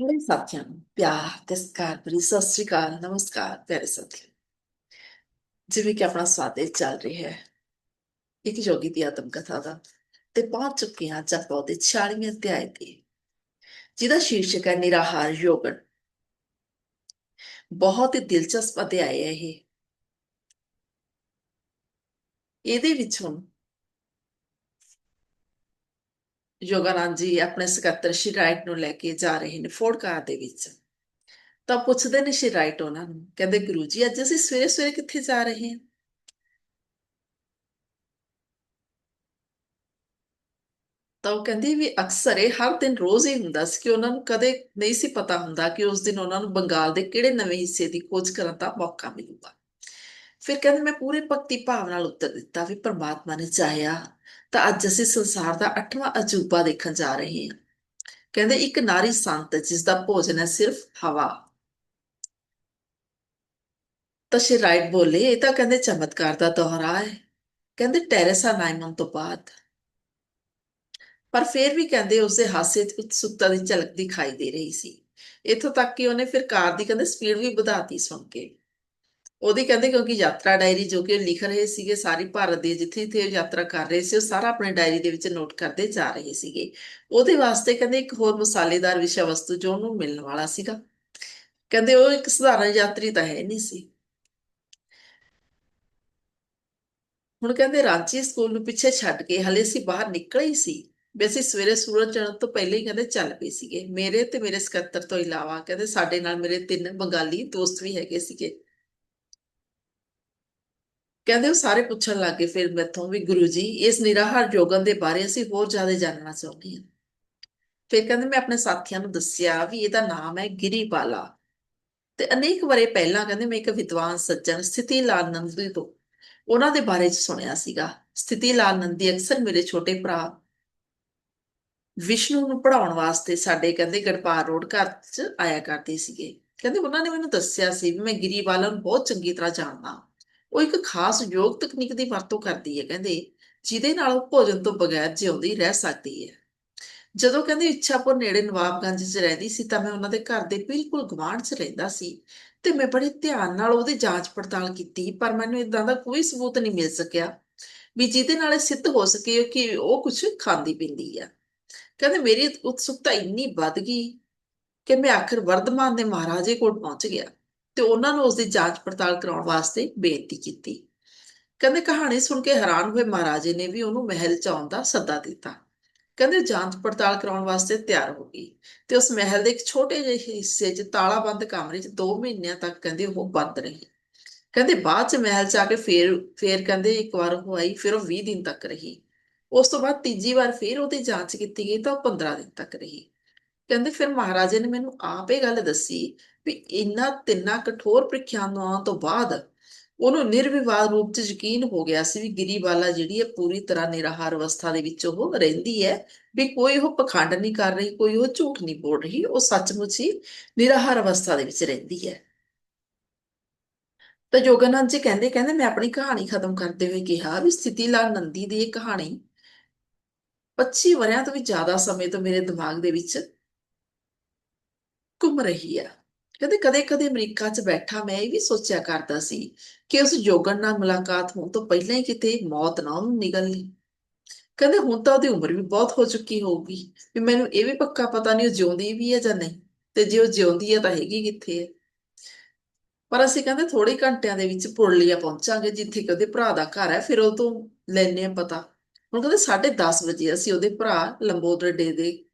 ਮੇਰੇ ਸਾਥੀਆਂ ਨੂੰ ਪਿਆਰ ਤੇ ਸਤਿਕਾਰ ਭਰੀ ਸਤਿ ਸ੍ਰੀ ਅਕਾਲ ਨਮਸਕਾਰ ਪਿਆਰੇ ਸਾਥੀਓ ਜਿਵੇਂ ਕਿ ਆਪਣਾ ਸਵਾਦੇ ਚੱਲ ਰਿਹਾ ਹੈ ਇੱਕ ਯੋਗੀ ਦੀ ਆਤਮ ਕਥਾ ਦਾ ਤੇ ਪਹੁੰਚ ਚੁੱਕੇ ਹਾਂ ਅੱਜ ਆਪਾਂ ਉਹਦੇ 46ਵੇਂ ਅਧਿਆਇ ਤੇ ਜਿਹਦਾ ਸ਼ੀਰਸ਼ਕ ਹੈ ਨਿਰਾਹਾਰ ਯੋਗਨ ਬਹੁਤ ਹੀ ਦਿਲਚਸਪ ਅਧਿਆਇ ਹੈ ਇਹ ਇਹਦੇ ਵਿੱਚ ਹੁਣ ਯੋਗਾਨੰਦ ਜੀ ਆਪਣੇ ਸਕੱਤਰ ਸ਼੍ਰੀ ਰਾਈਟ ਨੂੰ ਲੈ ਕੇ ਜਾ ਰਹੇ ਨੇ ਫੋਰਡ ਕਾਰ ਦੇ ਵਿੱਚ। ਤਾਂ ਪੁੱਛਦੇ ਨੇ ਸ਼੍ਰੀ ਰਾਈਟ ਉਹਨਾਂ ਨੂੰ, ਕਹਿੰਦੇ ਗੁਰੂ ਜੀ, ਅੱਜ ਅਸੀਂ ਸਵੇਰੇ ਸਵੇਰੇ ਕਿੱਥੇ ਜਾ ਰਹੇ ਹਾਂ? ਤਾਂ ਉਹ ਕਹਿੰਦੀ ਵੀ ਅਕਸਰ ਇਹ ਹਰ ਦਿਨ ਰੋਜ਼ ਹੀ ਹੁੰਦਾ ਸੀ ਕਿ ਉਹਨਾਂ ਨੂੰ ਕਦੇ ਨਹੀਂ ਸੀ ਪਤਾ ਹੁੰਦਾ ਕਿ ਉਸ ਦਿਨ ਉਹਨਾਂ ਨੂੰ ਬੰਗਾਲ ਦੇ ਕਿਹੜੇ ਨਵੇਂ ਹਿੱਸੇ ਦੀ ਖੋਜ ਕਰਨ ਦਾ ਮੌਕਾ ਮਿਲੂਗਾ। ਫਿਰ ਕਹਿੰਦੇ ਮੈਂ ਪੂਰੇ ਭਗਤੀ ਭਾਵ ਨਾਲ ਉੱਤਰ ਦਿੱਤਾ ਵੀ ਪ੍ਰਮਾਤਮਾ ਨੇ ਚਾਹਿਆ ਤਾਂ ਅੱਜ ਅਸੀਂ ਸੰਸਾਰ ਦਾ 8ਵਾਂ ਅਜੂਬਾ ਦੇਖਣ ਜਾ ਰਹੇ ਹਾਂ। ਕਹਿੰਦੇ ਇੱਕ ਨਾਰੀ ਸੰਤ ਜਿਸ ਦਾ ਭੋਜਨ ਹੈ ਸਿਰਫ ਹਵਾ। ਤਾਂ ਸ਼੍ਰੀ ਰਾਈਟ ਬੋਲੇ, ਇਹ ਤਾਂ ਕਹਿੰਦੇ ਚਮਤਕਾਰ ਦਾ ਦੌਰਾ ਹੈ। ਕਹਿੰਦੇ ਟੈਰੇਸਾ ਨਾਈਮਨ ਤੋਂ ਬਾਅਦ। ਪਰ ਫਿਰ ਵੀ ਕਹਿੰਦੇ ਉਸਦੇ ਹਾਸੇ 'ਚ ਉਤਸੁਕਤਾ ਦੀ ਝਲਕ ਦਿਖਾਈ ਦੇ ਰਹੀ ਸੀ। ਇੱਥੋਂ ਤੱਕ ਕਿ ਉਹਨੇ ਫਿਰ ਕਾਰ ਦੀ ਕਹਿੰਦੇ ਸਪੀਡ ਵੀ ਵਧਾਤੀ ਸੁਣ ਕੇ। ਉਹਦੀ ਕਹਿੰਦੇ ਕਿਉਂਕਿ ਯਾਤਰਾ ਡਾਇਰੀ ਜੋ ਕਿ ਉਹ ਲਿਖ ਰਹੇ ਸੀਗੇ ਸਾਰੀ ਭਾਰਤ ਦੇ ਜਿੱਥੇ ਜਿੱਥੇ ਉਹ ਯਾਤਰਾ ਕਰ ਰਹੇ ਸੀ, ਉਹ ਸਾਰਾ ਆਪਣੇ ਡਾਇਰੀ ਦੇ ਵਿੱਚ ਨੋਟ ਕਰਦੇ ਜਾ ਰਹੇ ਸੀਗੇ। ਉਹਦੇ ਵਾਸਤੇ ਕਹਿੰਦੇ ਇੱਕ ਹੋਰ ਮਸਾਲੇਦਾਰ ਵਿਸ਼ਾ ਵਸਤੂ ਜੋ ਉਹਨੂੰ ਮਿਲਣ ਵਾਲਾ ਸੀਗਾ। ਕਹਿੰਦੇ ਉਹ ਇੱਕ ਸਧਾਰਨ ਯਾਤਰੀ ਤਾਂ ਹੈ ਨਹੀਂ ਸੀ। ਹੁਣ ਕਹਿੰਦੇ ਰਾਂਚੀ ਸਕੂਲ ਨੂੰ ਪਿੱਛੇ ਛੱਡ ਕੇ ਹਲੇ ਅਸੀਂ ਬਾਹਰ ਨਿਕਲੇ ਹੀ ਸੀ। ਵੀ ਅਸੀਂ ਸਵੇਰੇ ਸੂਰਜ ਚੜ੍ਹਨ ਤੋਂ ਪਹਿਲੇ ਹੀ ਕਹਿੰਦੇ ਚੱਲ ਪਏ ਸੀਗੇ। ਮੇਰੇ ਤੇ ਮੇਰੇ ਸਕੱਤਰ ਤੋਂ ਇਲਾਵਾ ਕਹਿੰਦੇ ਸਾਡੇ ਨਾਲ ਮੇਰੇ ਤਿੰਨ ਬੰਗਾਲੀ ਦੋਸਤ ਵੀ ਹੈਗੇ ਸੀਗੇ। ਕਹਿੰਦੇ ਉਹ ਸਾਰੇ ਪੁੱਛਣ ਲੱਗੇ ਫਿਰ ਮੈਥੋਂ ਵੀ ਗੁਰੂ ਜੀ, ਇਸ ਨਿਰਾਹਾਰ ਯੋਗਨ ਦੇ ਬਾਰੇ ਅਸੀਂ ਹੋਰ ਜ਼ਿਆਦਾ ਜਾਣਨਾ ਚਾਹੁੰਦੇ ਹਾਂ। ਫਿਰ ਕਹਿੰਦੇ ਮੈਂ ਆਪਣੇ ਸਾਥੀਆਂ ਨੂੰ ਦੱਸਿਆ ਵੀ ਇਹਦਾ ਨਾਮ ਹੈ ਗਿਰੀਬਾਲਾ। ਤੇ ਅਨੇਕ ਵਰੇ ਪਹਿਲਾਂ ਕਹਿੰਦੇ ਮੈਂ ਇੱਕ ਵਿਦਵਾਨ ਸੱਜਣ, ਸਥਿਤੀ ਲਾਲ ਨੰਦੀ ਤੋਂ ਉਹਨਾਂ ਦੇ ਬਾਰੇ ਚ ਸੁਣਿਆ ਸੀਗਾ। ਸਥਿਤੀ ਲਾਲ ਨੰਦੀ ਅਕਸਰ ਮੇਰੇ ਛੋਟੇ ਭਰਾ ਵਿਸ਼ਨੂੰ ਨੂੰ ਪੜਾਉਣ ਵਾਸਤੇ ਸਾਡੇ ਕਹਿੰਦੇ ਗੜਪਾਰ ਰੋਡ ਘਰ 'ਚ ਆਇਆ ਕਰਦੇ ਸੀਗੇ। ਕਹਿੰਦੇ ਉਹਨਾਂ ਨੇ ਮੈਨੂੰ ਦੱਸਿਆ ਸੀ ਵੀ ਮੈਂ ਗਿਰੀਬਾਲਾ ਨੂੰ ਬਹੁਤ ਚੰਗੀ ਤਰ੍ਹਾਂ ਜਾਣਦਾ ਉਹ ਇੱਕ ਖਾਸ ਯੋਗ ਤਕਨੀਕ ਦੀ ਵਰਤੋਂ ਕਰਦੀ ਹੈ, ਕਹਿੰਦੇ, ਜਿਹਦੇ ਨਾਲ ਉਹ ਭੋਜਨ ਤੋਂ ਬਗੈਰ ਜਿਉਂਦੀ ਰਹਿ ਸਕਦੀ ਹੈ। ਜਦੋਂ ਕਹਿੰਦੇ ਇੱਛਾਪੁਰ ਨੇੜੇ ਨਵਾਬਗੰਜ 'ਚ ਰਹਿੰਦੀ ਸੀ ਤਾਂ ਮੈਂ ਉਹਨਾਂ ਦੇ ਘਰ ਦੇ ਬਿਲਕੁਲ ਗਵਾਂਢ 'ਚ ਰਹਿੰਦਾ ਸੀ ਤੇ ਮੈਂ ਬੜੇ ਧਿਆਨ ਨਾਲ ਉਹਦੀ ਜਾਂਚ ਪੜਤਾਲ ਕੀਤੀ, ਪਰ ਮੈਨੂੰ ਇਦਾਂ ਦਾ ਕੋਈ ਸਬੂਤ ਨਹੀਂ ਮਿਲ ਸਕਿਆ ਵੀ ਜਿਹਦੇ ਨਾਲ ਇਹ ਸਿੱਧ ਹੋ ਸਕੇ ਕਿ ਉਹ ਕੁਝ ਖਾਂਦੀ ਪੀਂਦੀ ਆ। ਕਹਿੰਦੇ ਮੇਰੀ ਉਤਸੁਕਤਾ ਇੰਨੀ ਵੱਧ ਗਈ ਕਿ ਮੈਂ ਆਖਰ ਵਰਧਮਾਨ ਦੇ ਮਹਾਰਾਜੇ ਕੋਲ ਪਹੁੰਚ ਗਿਆ। ਤੇ ਉਹਨਾਂ ਨੂੰ ਉਸ ਦੀ ਜਾਂਚ ਪੜਤਾਲ ਕਰਾਉਣ ਵਾਸਤੇ ਬੇਨਤੀ ਕੀਤੀ। ਕਹਿੰਦੇ ਕਹਾਣੀ ਸੁਣ ਕੇ ਹੈਰਾਨ ਹੋਏ ਮਹਾਰਾਜੇ ਨੇ ਵੀ ਉਹਨੂੰ ਮਹਿਲ ਚ ਆਉਣ ਦਾ ਸੱਦਾ ਦਿੱਤਾ। ਕਹਿੰਦੇ ਜਾਂਚ ਪੜਤਾਲ ਕਰਾਉਣ ਵਾਸਤੇ ਤਿਆਰ ਹੋ ਗਈ ਤੇ ਉਸ ਮਹਿਲ ਦੇ ਇੱਕ ਛੋਟੇ ਜਿਹੇ ਹਿੱਸੇ 'ਚ ਤਾਲਾਬੰਦ ਕਮਰੇ 'ਚ 2 ਮਹੀਨਿਆਂ ਤੱਕ ਕਹਿੰਦੇ ਉਹ ਬੰਦ ਰਹੀ। ਕਹਿੰਦੇ ਬਾਅਦ 'ਚ ਮਹਿਲ 'ਚ ਆ ਕੇ ਫੇਰ ਫੇਰ ਕਹਿੰਦੇ ਇੱਕ ਵਾਰ ਉਹ ਆਈ, ਫਿਰ ਉਹ 20 ਦਿਨ ਤੱਕ ਰਹੀ। ਉਸ ਤੋਂ ਬਾਅਦ ਤੀਜੀ ਵਾਰ ਫੇਰ ਉਹਦੀ ਜਾਂਚ ਕੀਤੀ ਗਈ ਤਾਂ ਉਹ 15 ਦਿਨ ਤੱਕ ਰਹੀ। ਕਹਿੰਦੇ ਫਿਰ ਮਹਾਰਾਜੇ ਨੇ ਮੈਨੂੰ ਆਪ ਇਹ ਗੱਲ ਦੱਸੀ ਵੀ ਇਨ੍ਹਾਂ ਤਿੰਨਾਂ ਕਠੋਰ ਪ੍ਰੀਖਿਆਵਾਂ ਤੋਂ ਬਾਅਦ ਉਹਨੂੰ ਨਿਰਵਿਵਾਦ ਰੂਪ 'ਚ ਯਕੀਨ ਹੋ ਗਿਆ ਸੀ ਵੀ ਗਿਰੀਬਾਲਾ ਜਿਹੜੀ ਹੈ ਪੂਰੀ ਤਰ੍ਹਾਂ ਨਿਰਾਹਾਰ ਅਵਸਥਾ ਦੇ ਵਿੱਚ ਉਹ ਰਹਿੰਦੀ ਹੈ, ਵੀ ਕੋਈ ਉਹ ਪਖੰਡ ਨਹੀਂ ਕਰ ਰਹੀ, ਕੋਈ ਉਹ ਝੂਠ ਨਹੀਂ ਬੋਲ ਰਹੀ, ਉਹ ਸੱਚਮੁੱਚ ਹੀ ਨਿਰਾਹਾਰ ਅਵਸਥਾ ਦੇ ਵਿੱਚ ਰਹਿੰਦੀ ਹੈ। ਤਾਂ ਜੋਗਾਨੰਦ ਜੀ ਕਹਿੰਦੇ ਕਹਿੰਦੇ ਮੈਂ ਆਪਣੀ ਕਹਾਣੀ ਖਤਮ ਕਰਦੇ ਹੋਏ ਕਿਹਾ ਵੀ ਸਥਿਤੀ ਲਾਲ ਨੰਦੀ ਦੀ ਇਹ ਕਹਾਣੀ 25 ਵਰਿਆਂ ਤੋਂ ਵੀ ਜ਼ਿਆਦਾ ਸਮੇਂ ਤੋਂ ਮੇਰੇ ਦਿਮਾਗ ਦੇ ਵਿੱਚ ਘੁੰਮ ਰਹੀ ਆ। ਕਹਿੰਦੇ ਕਦੇ-ਕਦੇ ਅਮਰੀਕਾ 'ਚ ਬੈਠਾ ਮੈਂ ਇਹ ਵੀ ਸੋਚਿਆ ਕਰਦਾ ਸੀ ਕਿ ਉਸ ਜੋਗਣ ਨਾਲ ਮੁਲਾਕਾਤ ਹੋਣ ਤੋਂ ਪਹਿਲਾਂ ਹੀ ਕਿਤੇ ਮੌਤ ਨਾ ਉਹਨੂੰ ਲਈ ਕਹਿੰਦੇ ਹੁਣ ਤਾਂ ਉਹਦੀ ਉਮਰ ਵੀ ਬਹੁਤ ਹੋ ਚੁੱਕੀ ਹੋਊਗੀ। ਵੀ ਮੈਨੂੰ ਇਹ ਵੀ ਪੱਕਾ ਪਤਾ ਨਹੀਂ ਉਹ ਜਿਉਂਦੀ ਵੀ ਹੈ ਜਾਂ ਨਹੀਂ ਤੇ ਜੇ ਉਹ ਜਿਉਂਦੀ ਹੈ ਤਾਂ ਹੈਗੀ ਕਿੱਥੇ ਹੈ ਪਰ ਅਸੀਂ ਕਹਿੰਦੇ ਥੋੜੇ ਘੰਟਿਆਂ ਦੇ ਵਿੱਚ ਪੁਰਲੀਆ ਪਹੁੰਚਾਂਗੇ ਜਿੱਥੇ ਕਿ ਉਹਦੇ ਭਰਾ ਦਾ ਘਰ ਹੈ, ਫਿਰ ਉਹ ਤੋਂ ਲੈਣੇ ਆ ਪਤਾ। ਹੁਣ ਕਹਿੰਦੇ 10:30 ਵਜੇ ਅਸੀਂ ਉਹਦੇ ਭਰਾ ਲੰਬੋਦਰ ਡੇ ਦੇ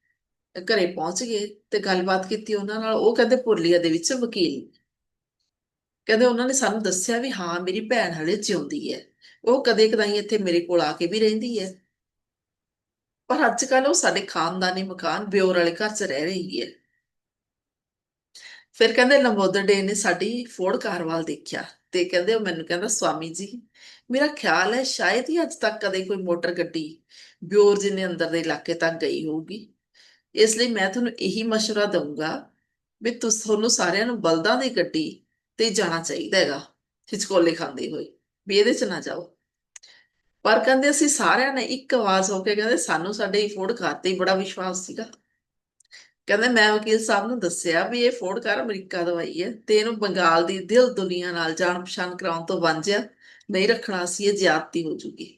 ਘਰੇ ਪਹੁੰਚ ਗਏ ਤੇ ਗੱਲਬਾਤ ਕੀਤੀ ਉਹਨਾਂ ਨਾਲ, ਉਹ ਕਹਿੰਦੇ ਪੁਰਲੀਆ ਦੇ ਵਿੱਚ ਵਕੀਲ। ਕਹਿੰਦੇ ਉਹਨਾਂ ਨੇ ਸਾਨੂੰ ਦੱਸਿਆ ਵੀ ਹਾਂ, ਮੇਰੀ ਭੈਣ ਹਲੇ ਜਿਉਂਦੀ ਹੈ। ਉਹ ਕਦੇ ਕਦਾਈ ਇੱਥੇ ਮੇਰੇ ਕੋਲ ਆ ਕੇ ਵੀ ਰਹਿੰਦੀ ਹੈ। ਪਰ ਅੱਜ ਕੱਲ ਉਹ ਸਾਡੇ ਖਾਨਦਾਨੀ ਮਕਾਨ ਬਿਓਰ ਵਾਲੇ ਘਰ 'ਚ ਰਹਿ ਰਹੀ ਹੈ। ਫਿਰ ਕਹਿੰਦੇ ਲੰਬੋਦਰ ਡੇ ਨੇ ਸਾਡੀ ਫੋਰਡ ਕਾਰ ਵੱਲ ਦੇਖਿਆ ਤੇ ਕਹਿੰਦੇ ਉਹ ਮੈਨੂੰ ਕਹਿੰਦਾ, ਸਵਾਮੀ ਜੀ, ਮੇਰਾ ਖਿਆਲ ਹੈ ਸ਼ਾਇਦ ਹੀ ਅੱਜ ਤੱਕ ਕਦੇ ਕੋਈ ਮੋਟਰ ਗੱਡੀ ਬਿਓਰ ਜਿੰਨੇ ਅੰਦਰ ਦੇ ਇਲਾਕੇ ਤੱਕ ਗਈ ਹੋਊਗੀ। ਇਸ ਲਈ ਮੈਂ ਤੁਹਾਨੂੰ ਇਹੀ ਮਸ਼ਵਰਾ ਦਊਂਗਾ ਵੀ ਤੁਸੀਂ, ਤੁਹਾਨੂੰ ਸਾਰਿਆਂ ਨੂੰ ਬਲਦਾਂ ਦੀ ਗੱਡੀ ਤੇ ਜਾਣਾ ਚਾਹੀਦਾ ਹੈਗਾ, ਹਿਚਕੋਲੇ ਖਾਂਦੇ ਹੋਏ, ਵੀ ਇਹਦੇ 'ਚ ਨਾ ਜਾਓ। ਪਰ ਕਹਿੰਦੇ ਅਸੀਂ ਸਾਰਿਆਂ ਨੇ ਇੱਕ ਆਵਾਜ਼ ਹੋ ਕੇ ਕਹਿੰਦੇ ਸਾਨੂੰ ਸਾਡੇ ਫੋਰਡ ਕਾਰ ਤੇ ਬੜਾ ਵਿਸ਼ਵਾਸ ਸੀਗਾ। ਕਹਿੰਦੇ ਮੈਂ ਵਕੀਲ ਸਾਹਿਬ ਨੂੰ ਦੱਸਿਆ ਵੀ ਇਹ ਫੋਰਡ ਕਾਰ ਅਮਰੀਕਾ ਤੋਂ ਆਈ ਹੈ ਤੇ ਇਹਨੂੰ ਬੰਗਾਲ ਦੀ ਦਿਲ ਦੁਨੀਆ ਨਾਲ ਜਾਣ ਪਛਾਣ ਕਰਾਉਣ ਤੋਂ ਵਾਂਝਿਆ ਨਹੀਂ ਰੱਖਣਾ ਸੀ, ਇਹ ਜ਼ਿਆਦਤੀ ਹੋ ਜੂਗੀ।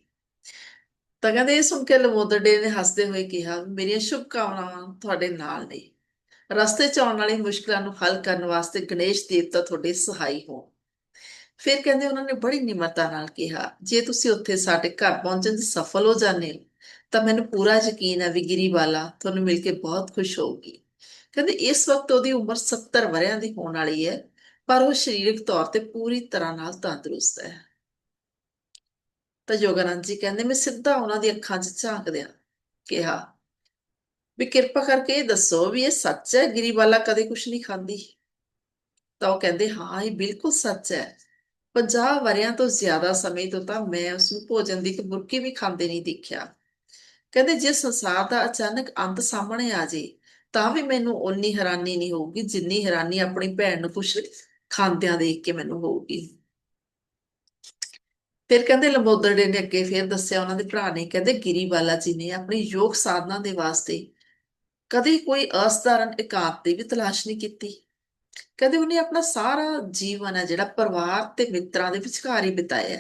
ਤਾਂ ਕਹਿੰਦੇ ਇਹ ਸੁਣ ਕੇ ਲਮੋਦਰਡੇ ਨੇ ਹੱਸਦੇ ਹੋਏ ਕਿਹਾ, ਮੇਰੀਆਂ ਸ਼ੁਭਕਾਮਨਾਵਾਂ ਤੁਹਾਡੇ ਨਾਲ ਨੇ। ਰਸਤੇ 'ਚ ਆਉਣ ਵਾਲੀ ਮੁਸ਼ਕਲਾਂ ਨੂੰ ਹੱਲ ਕਰਨ ਵਾਸਤੇ ਗਣੇਸ਼ ਦੇਵਤਾ ਤੁਹਾਡੇ ਸਹਾਈ ਹੋ ਫਿਰ ਕਹਿੰਦੇ ਉਹਨਾਂ ਨੇ ਬੜੀ ਨਿਮਰਤਾ ਨਾਲ ਕਿਹਾ, ਜੇ ਤੁਸੀਂ ਉੱਥੇ ਸਾਡੇ ਘਰ ਪਹੁੰਚਣ 'ਚ ਸਫਲ ਹੋ ਜਾਂਦੇ ਤਾਂ ਮੈਨੂੰ ਪੂਰਾ ਯਕੀਨ ਹੈ ਵੀ ਗਿਰੀਵਾਲਾ ਤੁਹਾਨੂੰ ਮਿਲ ਕੇ ਬਹੁਤ ਖੁਸ਼ ਹੋਊਗੀ ਕਹਿੰਦੇ ਇਸ ਵਕਤ ਉਹਦੀ ਉਮਰ 70 ਵਰਿਆਂ ਦੀ ਹੋਣ ਵਾਲੀ ਹੈ, ਪਰ ਉਹ ਸਰੀਰਕ ਤੌਰ ਤੇ ਪੂਰੀ ਤਰ੍ਹਾਂ ਨਾਲ ਤੰਦਰੁਸਤ ਹੈ। ਤਾਂ ਯੋਗਾਨੰਦ ਜੀ ਕਹਿੰਦੇ, ਮੈਂ ਸਿੱਧਾ ਉਹਨਾਂ ਦੀ ਅੱਖਾਂ 'ਚ ਝਾਂਕਦਿਆਂ ਕਿਹਾ, ਵੀ ਕਿਰਪਾ ਕਰਕੇ ਇਹ ਦੱਸੋ ਵੀ ਇਹ ਸੱਚ ਹੈ? ਗਿਰੀਵਾਲਾ ਕਦੇ ਕੁਝ ਨਹੀਂ ਖਾਂਦੀ? ਤਾਂ ਉਹ ਕਹਿੰਦੇ, ਹਾਂ, ਇਹ ਬਿਲਕੁਲ ਸੱਚ ਹੈ। 50 ਵਰਿਆਂ ਤੋਂ ਜ਼ਿਆਦਾ ਸਮੇਂ ਤੋਂ ਤਾਂ ਮੈਂ ਉਸ ਨੂੰ ਭੋਜਨ ਦੀ ਇੱਕ ਬੁਰਕੀ ਵੀ ਖਾਂਦੇ ਨਹੀਂ ਦੇਖਿਆ। ਕਹਿੰਦੇ, ਜੇ ਸੰਸਾਰ ਦਾ ਅਚਾਨਕ ਅੰਤ ਸਾਹਮਣੇ ਆ ਜੇ, ਤਾਂ ਵੀ ਮੈਨੂੰ ਓਨੀ ਹੈਰਾਨੀ ਨਹੀਂ ਹੋਊਗੀ ਜਿੰਨੀ ਹੈਰਾਨੀ ਆਪਣੀ ਭੈਣ ਨੂੰ ਕੁਛ ਖਾਂਦਿਆਂ ਦੇਖ ਕੇ ਮੈਨੂੰ ਹੋਊਗੀ। ਫਿਰ ਕਹਿੰਦੇ ਲੰਬੋਦਰਡੇ ਨੇ ਅੱਗੇ ਫਿਰ ਦੱਸਿਆ ਉਹਨਾਂ ਦੇ ਭਰਾ ਨੇ, ਕਹਿੰਦੇ ਗਿਰੀਵਾਲਾ ਜੀ ਨੇ ਆਪਣੀ ਯੋਗ ਸਾਧਨਾ ਦੇ ਵਾਸਤੇ ਕਦੇ ਕੋਈ ਅਸਧਾਰਨ ਇਕਾਂਤ ਦੀ ਵੀ ਤਲਾਸ਼ ਨਹੀਂ ਕੀਤੀ। ਕਹਿੰਦੇ ਉਹਨੇ ਆਪਣਾ ਸਾਰਾ ਜੀਵਨ ਹੈ ਜਿਹੜਾ ਪਰਿਵਾਰ ਤੇ ਮਿੱਤਰਾਂ ਦੇ ਵਿਚਕਾਰ ਹੀ ਬਿਤਾਇਆ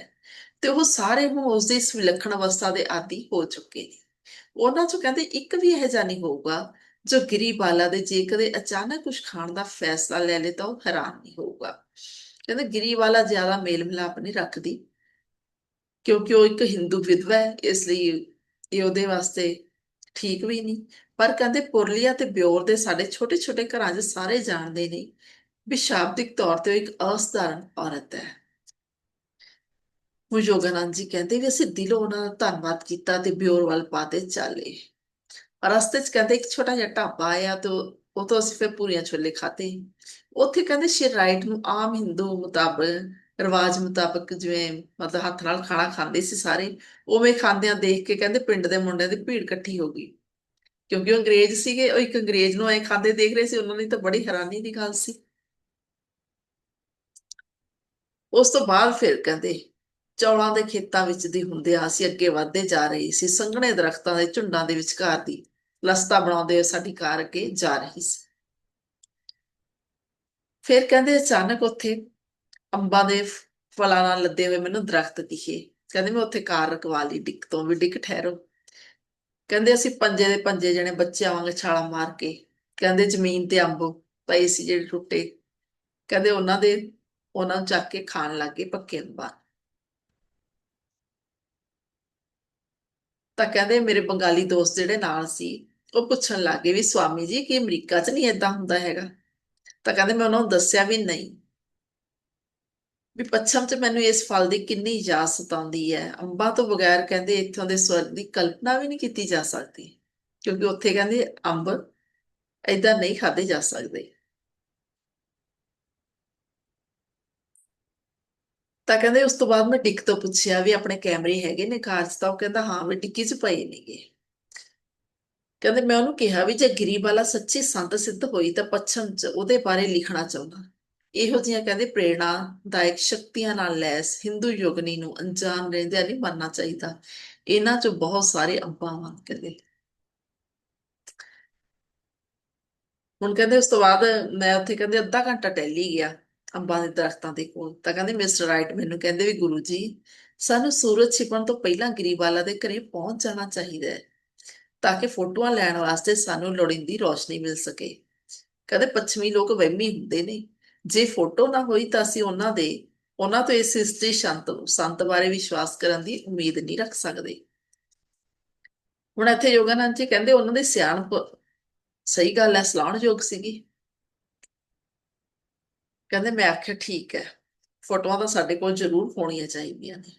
ਤੇ ਉਹ ਸਾਰੇ ਨੂੰ ਉਸ ਦੀ ਇਸ ਵਿਲੱਖਣ ਅਵਸਥਾ ਦੇ ਆਦੀ ਹੋ ਚੁੱਕੇ ਨੇ। ਉਹਨਾਂ ਚੋਂ ਕਹਿੰਦੇ ਇੱਕ ਵੀ ਇਹੋ ਜਿਹਾ ਨਹੀਂ ਹੋਊਗਾ ਜੋ ਗਿਰੀਬਾਲਾ ਦੇ ਜੇ ਕਦੇ ਅਚਾਨਕ ਕੁਝ ਖਾਣ ਦਾ ਫੈਸਲਾ ਲੈ ਲੇ ਤਾਂ ਉਹ ਹੈਰਾਨ ਨਹੀਂ ਹੋਊਗਾ। ਕਹਿੰਦੇ ਗਿਰੀਵਾਲਾ ਜ਼ਿਆਦਾ ਮੇਲ ਮਿਲਾਪ ਨਹੀਂ ਰੱਖਦੀ। ਕਿਉਂਕਿ ਉਹ ਇੱਕ ਹਿੰਦੂ ਵਿਧਵਾ ਹੈ, ਇਸ ਲਈ ਇਹ ਉਹਦੇ ਵਾਸਤੇ ਠੀਕ ਵੀ ਨਹੀਂ। ਪਰ ਕਹਿੰਦੇ ਪੁਰਲੀਆ ਤੇ ਬਿਓਰ ਦੇ ਸਾਡੇ ਛੋਟੇ ਛੋਟੇ ਘਰਾਂ 'ਚ ਸਾਰੇ ਜਾਣਦੇ ਨੇ ਵੀ ਸ਼ਾਬਦਿਕ ਤੌਰ ਤੇ ਉਹ ਇੱਕ ਅਸਧਾਰਨ ਔਰਤ ਹੈ। ਉਹ ਯੋਗਾਨੰਦ ਜੀ ਕਹਿੰਦੇ ਵੀ ਅਸੀਂ ਦਿਲੋਂ ਉਹਨਾਂ ਦਾ ਧੰਨਵਾਦ ਕੀਤਾ ਤੇ ਬਿਓਰ ਵੱਲ ਪਾਤੇ ਚੱਲੇ। ਰਸਤੇ 'ਚ ਕਹਿੰਦੇ ਇੱਕ ਛੋਟਾ ਜਿਹਾ ਢਾਬਾ ਆਇਆ ਤੇ ਉਹ ਤੋਂ ਅਸੀਂ ਫਿਰ ਪੂਰੀਆਂ ਛੋਲੇ ਖਾਤੇ ਉੱਥੇ ਕਹਿੰਦੇ ਸ਼ੇਰ ਰਾਈਟ ਨੂੰ ਆਮ ਹਿੰਦੂ ਮੁਤਾਬਕ ਰਿਵਾਜ ਮੁਤਾਬਕ ਜਿਵੇਂ ਮਤਲਬ ਹੱਥ ਨਾਲ ਖਾਣਾ ਖਾਂਦੇ ਸੀ ਸਾਰੇ, ਉਵੇਂ ਖਾਂਦਿਆਂ ਦੇਖ ਕੇ ਕਹਿੰਦੇ ਪਿੰਡ ਦੇ ਮੁੰਡਿਆਂ ਦੀ ਭੀੜ ਇਕੱਠੀ ਹੋ ਗਈ। ਕਿਉਂਕਿ ਉਹ ਅੰਗਰੇਜ਼ ਸੀਗੇ, ਉਹ ਇੱਕ ਅੰਗਰੇਜ਼ ਨੂੰ ਐ ਖਾਂਦੇ ਦੇਖ ਰਹੇ ਸੀ, ਉਹਨਾਂ ਲਈ ਤਾਂ ਬੜੀ ਹੈਰਾਨੀ ਦੀ ਗੱਲ ਸੀ। ਉਸ ਤੋਂ ਬਾਅਦ ਫਿਰ ਕਹਿੰਦੇ ਚੌਲਾਂ ਦੇ ਖੇਤਾਂ ਵਿੱਚ ਦੀ ਹੁੰਦਿਆਂ ਅਸੀਂ ਅੱਗੇ ਵਧਦੇ ਜਾ ਰਹੇ ਸੀ, ਸੰਘਣੇ ਦਰਖਤਾਂ ਦੇ ਝੁੰਡਾਂ ਦੇ ਵਿਚਕਾਰ ਦੀ ਲਸਤਾ ਬਣਾਉਂਦੇ ਹੋਏ ਸਾਡੀ ਕਾਰ ਅੱਗੇ ਜਾ ਰਹੀ ਸੀ। ਫਿਰ ਕਹਿੰਦੇ ਅਚਾਨਕ ਉੱਥੇ ਅੰਬਾਂ ਦੇ ਫਲਾਂ ਨਾਲ ਲੱਦੇ ਹੋਏ ਮੈਨੂੰ ਦਰਖਤ ਦਿਖੇ। ਕਹਿੰਦੇ ਮੈਂ ਉੱਥੇ ਕਾਰ ਰਕਵਾ ਲਈ ਡਿੱਕ ਤੋਂ ਵੀ ਡਿੱਕ ਠਹਿਰੋ। ਕਹਿੰਦੇ ਅਸੀਂ ਪੰਜੇ ਦੇ ਪੰਜੇ ਜਣੇ ਬੱਚੇ ਆਵਾਂਗੇ ਛਾਲਾਂ ਮਾਰ ਕੇ। ਕਹਿੰਦੇ ਜ਼ਮੀਨ ਤੇ ਅੰਬ ਪਏ ਸੀ ਜਿਹੜੇ ਟੁੱਟੇ। ਕਹਿੰਦੇ ਉਹਨਾਂ ਦੇ, ਉਹਨਾਂ ਨੂੰ ਚੱਕ ਕੇ ਖਾਣ ਲੱਗੇ ਪੱਕੇ ਅੰਬਾਂ ਤਾਂ ਕਹਿੰਦੇ ਮੇਰੇ ਬੰਗਾਲੀ ਦੋਸਤ ਜਿਹੜੇ ਨਾਲ ਸੀ, ਉਹ ਪੁੱਛਣ ਲੱਗੇ ਵੀ ਸਵਾਮੀ ਜੀ ਕੀ ਅਮਰੀਕਾ 'ਚ ਨਹੀਂ ਏਦਾਂ ਹੁੰਦਾ ਹੈਗਾ? ਤਾਂ ਕਹਿੰਦੇ ਮੈਂ ਉਹਨਾਂ ਨੂੰ ਦੱਸਿਆ ਵੀ ਨਹੀਂ। ਵੀ ਪੱਛਮ 'ਚ ਮੈਨੂੰ ਇਸ ਫਲ ਦੀ ਕਿੰਨੀ ਯਾਦ ਆਉਂਦੀ ਹੈ। ਅੰਬਾਂ ਤੋਂ ਬਗੈਰ ਕਹਿੰਦੇ ਇੱਥੋਂ ਦੇ ਸਵਰਗ ਦੀ ਕਲਪਨਾ ਵੀ ਨਹੀਂ ਕੀਤੀ ਜਾ ਸਕਦੀ, ਕਿਉਂਕਿ ਉੱਥੇ ਕਹਿੰਦੇ ਅੰਬ ਏਦਾਂ ਨਹੀਂ ਖਾਦੇ ਜਾ ਸਕਦੇ। ਤਾਂ ਕਹਿੰਦੇ ਉਸ ਤੋਂ ਬਾਅਦ ਮੈਂ ਡਿੱਕ ਤੋਂ ਪੁੱਛਿਆ ਵੀ ਆਪਣੇ ਕੈਮਰੇ ਹੈਗੇ ਨੇ ਕਾਰ 'ਚ, ਤਾਂ ਉਹ ਕਹਿੰਦਾ ਹਾਂ ਵੀ ਡਿੱਕੀ 'ਚ ਪਏ ਨੇਗੇ। ਕਹਿੰਦੇ ਮੈਂ ਉਹਨੂੰ ਕਿਹਾ ਵੀ ਜੇ ਗਰੀਬਾਲਾ ਸੱਚੀ ਸੰਤ ਸਿੱਧ ਹੋਈ ਤਾਂ ਪੱਛਮ 'ਚ ਉਹਦੇ ਬਾਰੇ ਲਿਖਣਾ ਚਾਹੁੰਦਾ। ਇਹੋ ਜਿਹੀਆਂ ਕਹਿੰਦੇ ਪ੍ਰੇਰਣਾਦਾਇਕ ਸ਼ਕਤੀਆਂ ਨਾਲ ਲੈਸ ਹਿੰਦੂ ਯੋਗਨੀ ਨੂੰ ਅੰਜਾਮ ਰਹਿੰਦਿਆਂ ਨਹੀਂ ਮੰਨਣਾ ਚਾਹੀਦਾ। ਇਹਨਾਂ 'ਚ ਬਹੁਤ ਸਾਰੇ ਅੰਬਾਂ ਵਾਂ ਕਹਿੰਦੇ। ਹੁਣ ਕਹਿੰਦੇ ਉਸ ਤੋਂ ਬਾਅਦ ਮੈਂ ਉੱਥੇ ਕਹਿੰਦੇ ਅੱਧਾ ਘੰਟਾ ਟਹਿਲੀ ਗਿਆ ਅੰਬਾਂ ਦੇ ਦਰਖਤਾਂ ਦੇ ਕੋਲ। ਤਾਂ ਕਹਿੰਦੇ ਮਿਸਟਰ ਰਾਈਟ ਮੈਨੂੰ ਕਹਿੰਦੇ ਵੀ ਗੁਰੂ ਜੀ, ਸਾਨੂੰ ਸੂਰਜ ਛਿਪਣ ਤੋਂ ਪਹਿਲਾਂ ਗਰੀਬਾਲਾ ਦੇ ਘਰੇ ਪਹੁੰਚ ਜਾਣਾ ਚਾਹੀਦਾ ਹੈ ਤਾਂ ਕਿ ਫੋਟੋਆਂ ਲੈਣ ਵਾਸਤੇ ਸਾਨੂੰ ਲੋੜੀਂਦੀ ਰੋਸ਼ਨੀ ਮਿਲ ਸਕੇ। ਕਹਿੰਦੇ ਪੱਛਮੀ ਲੋਕ ਵਹਿਮੀ ਹੁੰਦੇ ਨੇ। ਜੇ ਫੋਟੋ ਨਾ ਹੋਈ ਤਾਂ ਅਸੀਂ ਉਹਨਾਂ ਦੇ, ਉਹਨਾਂ ਤੋਂ ਇਸ ਹਿਸਟਰੀ ਸ਼ੰਤ, ਸੰਤ ਬਾਰੇ ਵਿਸ਼ਵਾਸ ਕਰਨ ਦੀ ਉਮੀਦ ਨਹੀਂ ਰੱਖ ਸਕਦੇ। ਹੁਣ ਇੱਥੇ ਯੋਗਾਨੰਦ ਜੀ ਕਹਿੰਦੇ ਉਹਨਾਂ ਦੀ ਸਿਆਣਪ, ਸਹੀ ਗੱਲ ਹੈ, ਸਲਾਹਣਯੋਗ ਸੀਗੀ। ਕਹਿੰਦੇ ਮੈਂ ਆਖਿਆ ਠੀਕ ਹੈ, ਫੋਟੋਆਂ ਤਾਂ ਸਾਡੇ ਕੋਲ ਜ਼ਰੂਰ ਹੋਣੀਆਂ ਚਾਹੀਦੀਆਂ ਨੇ।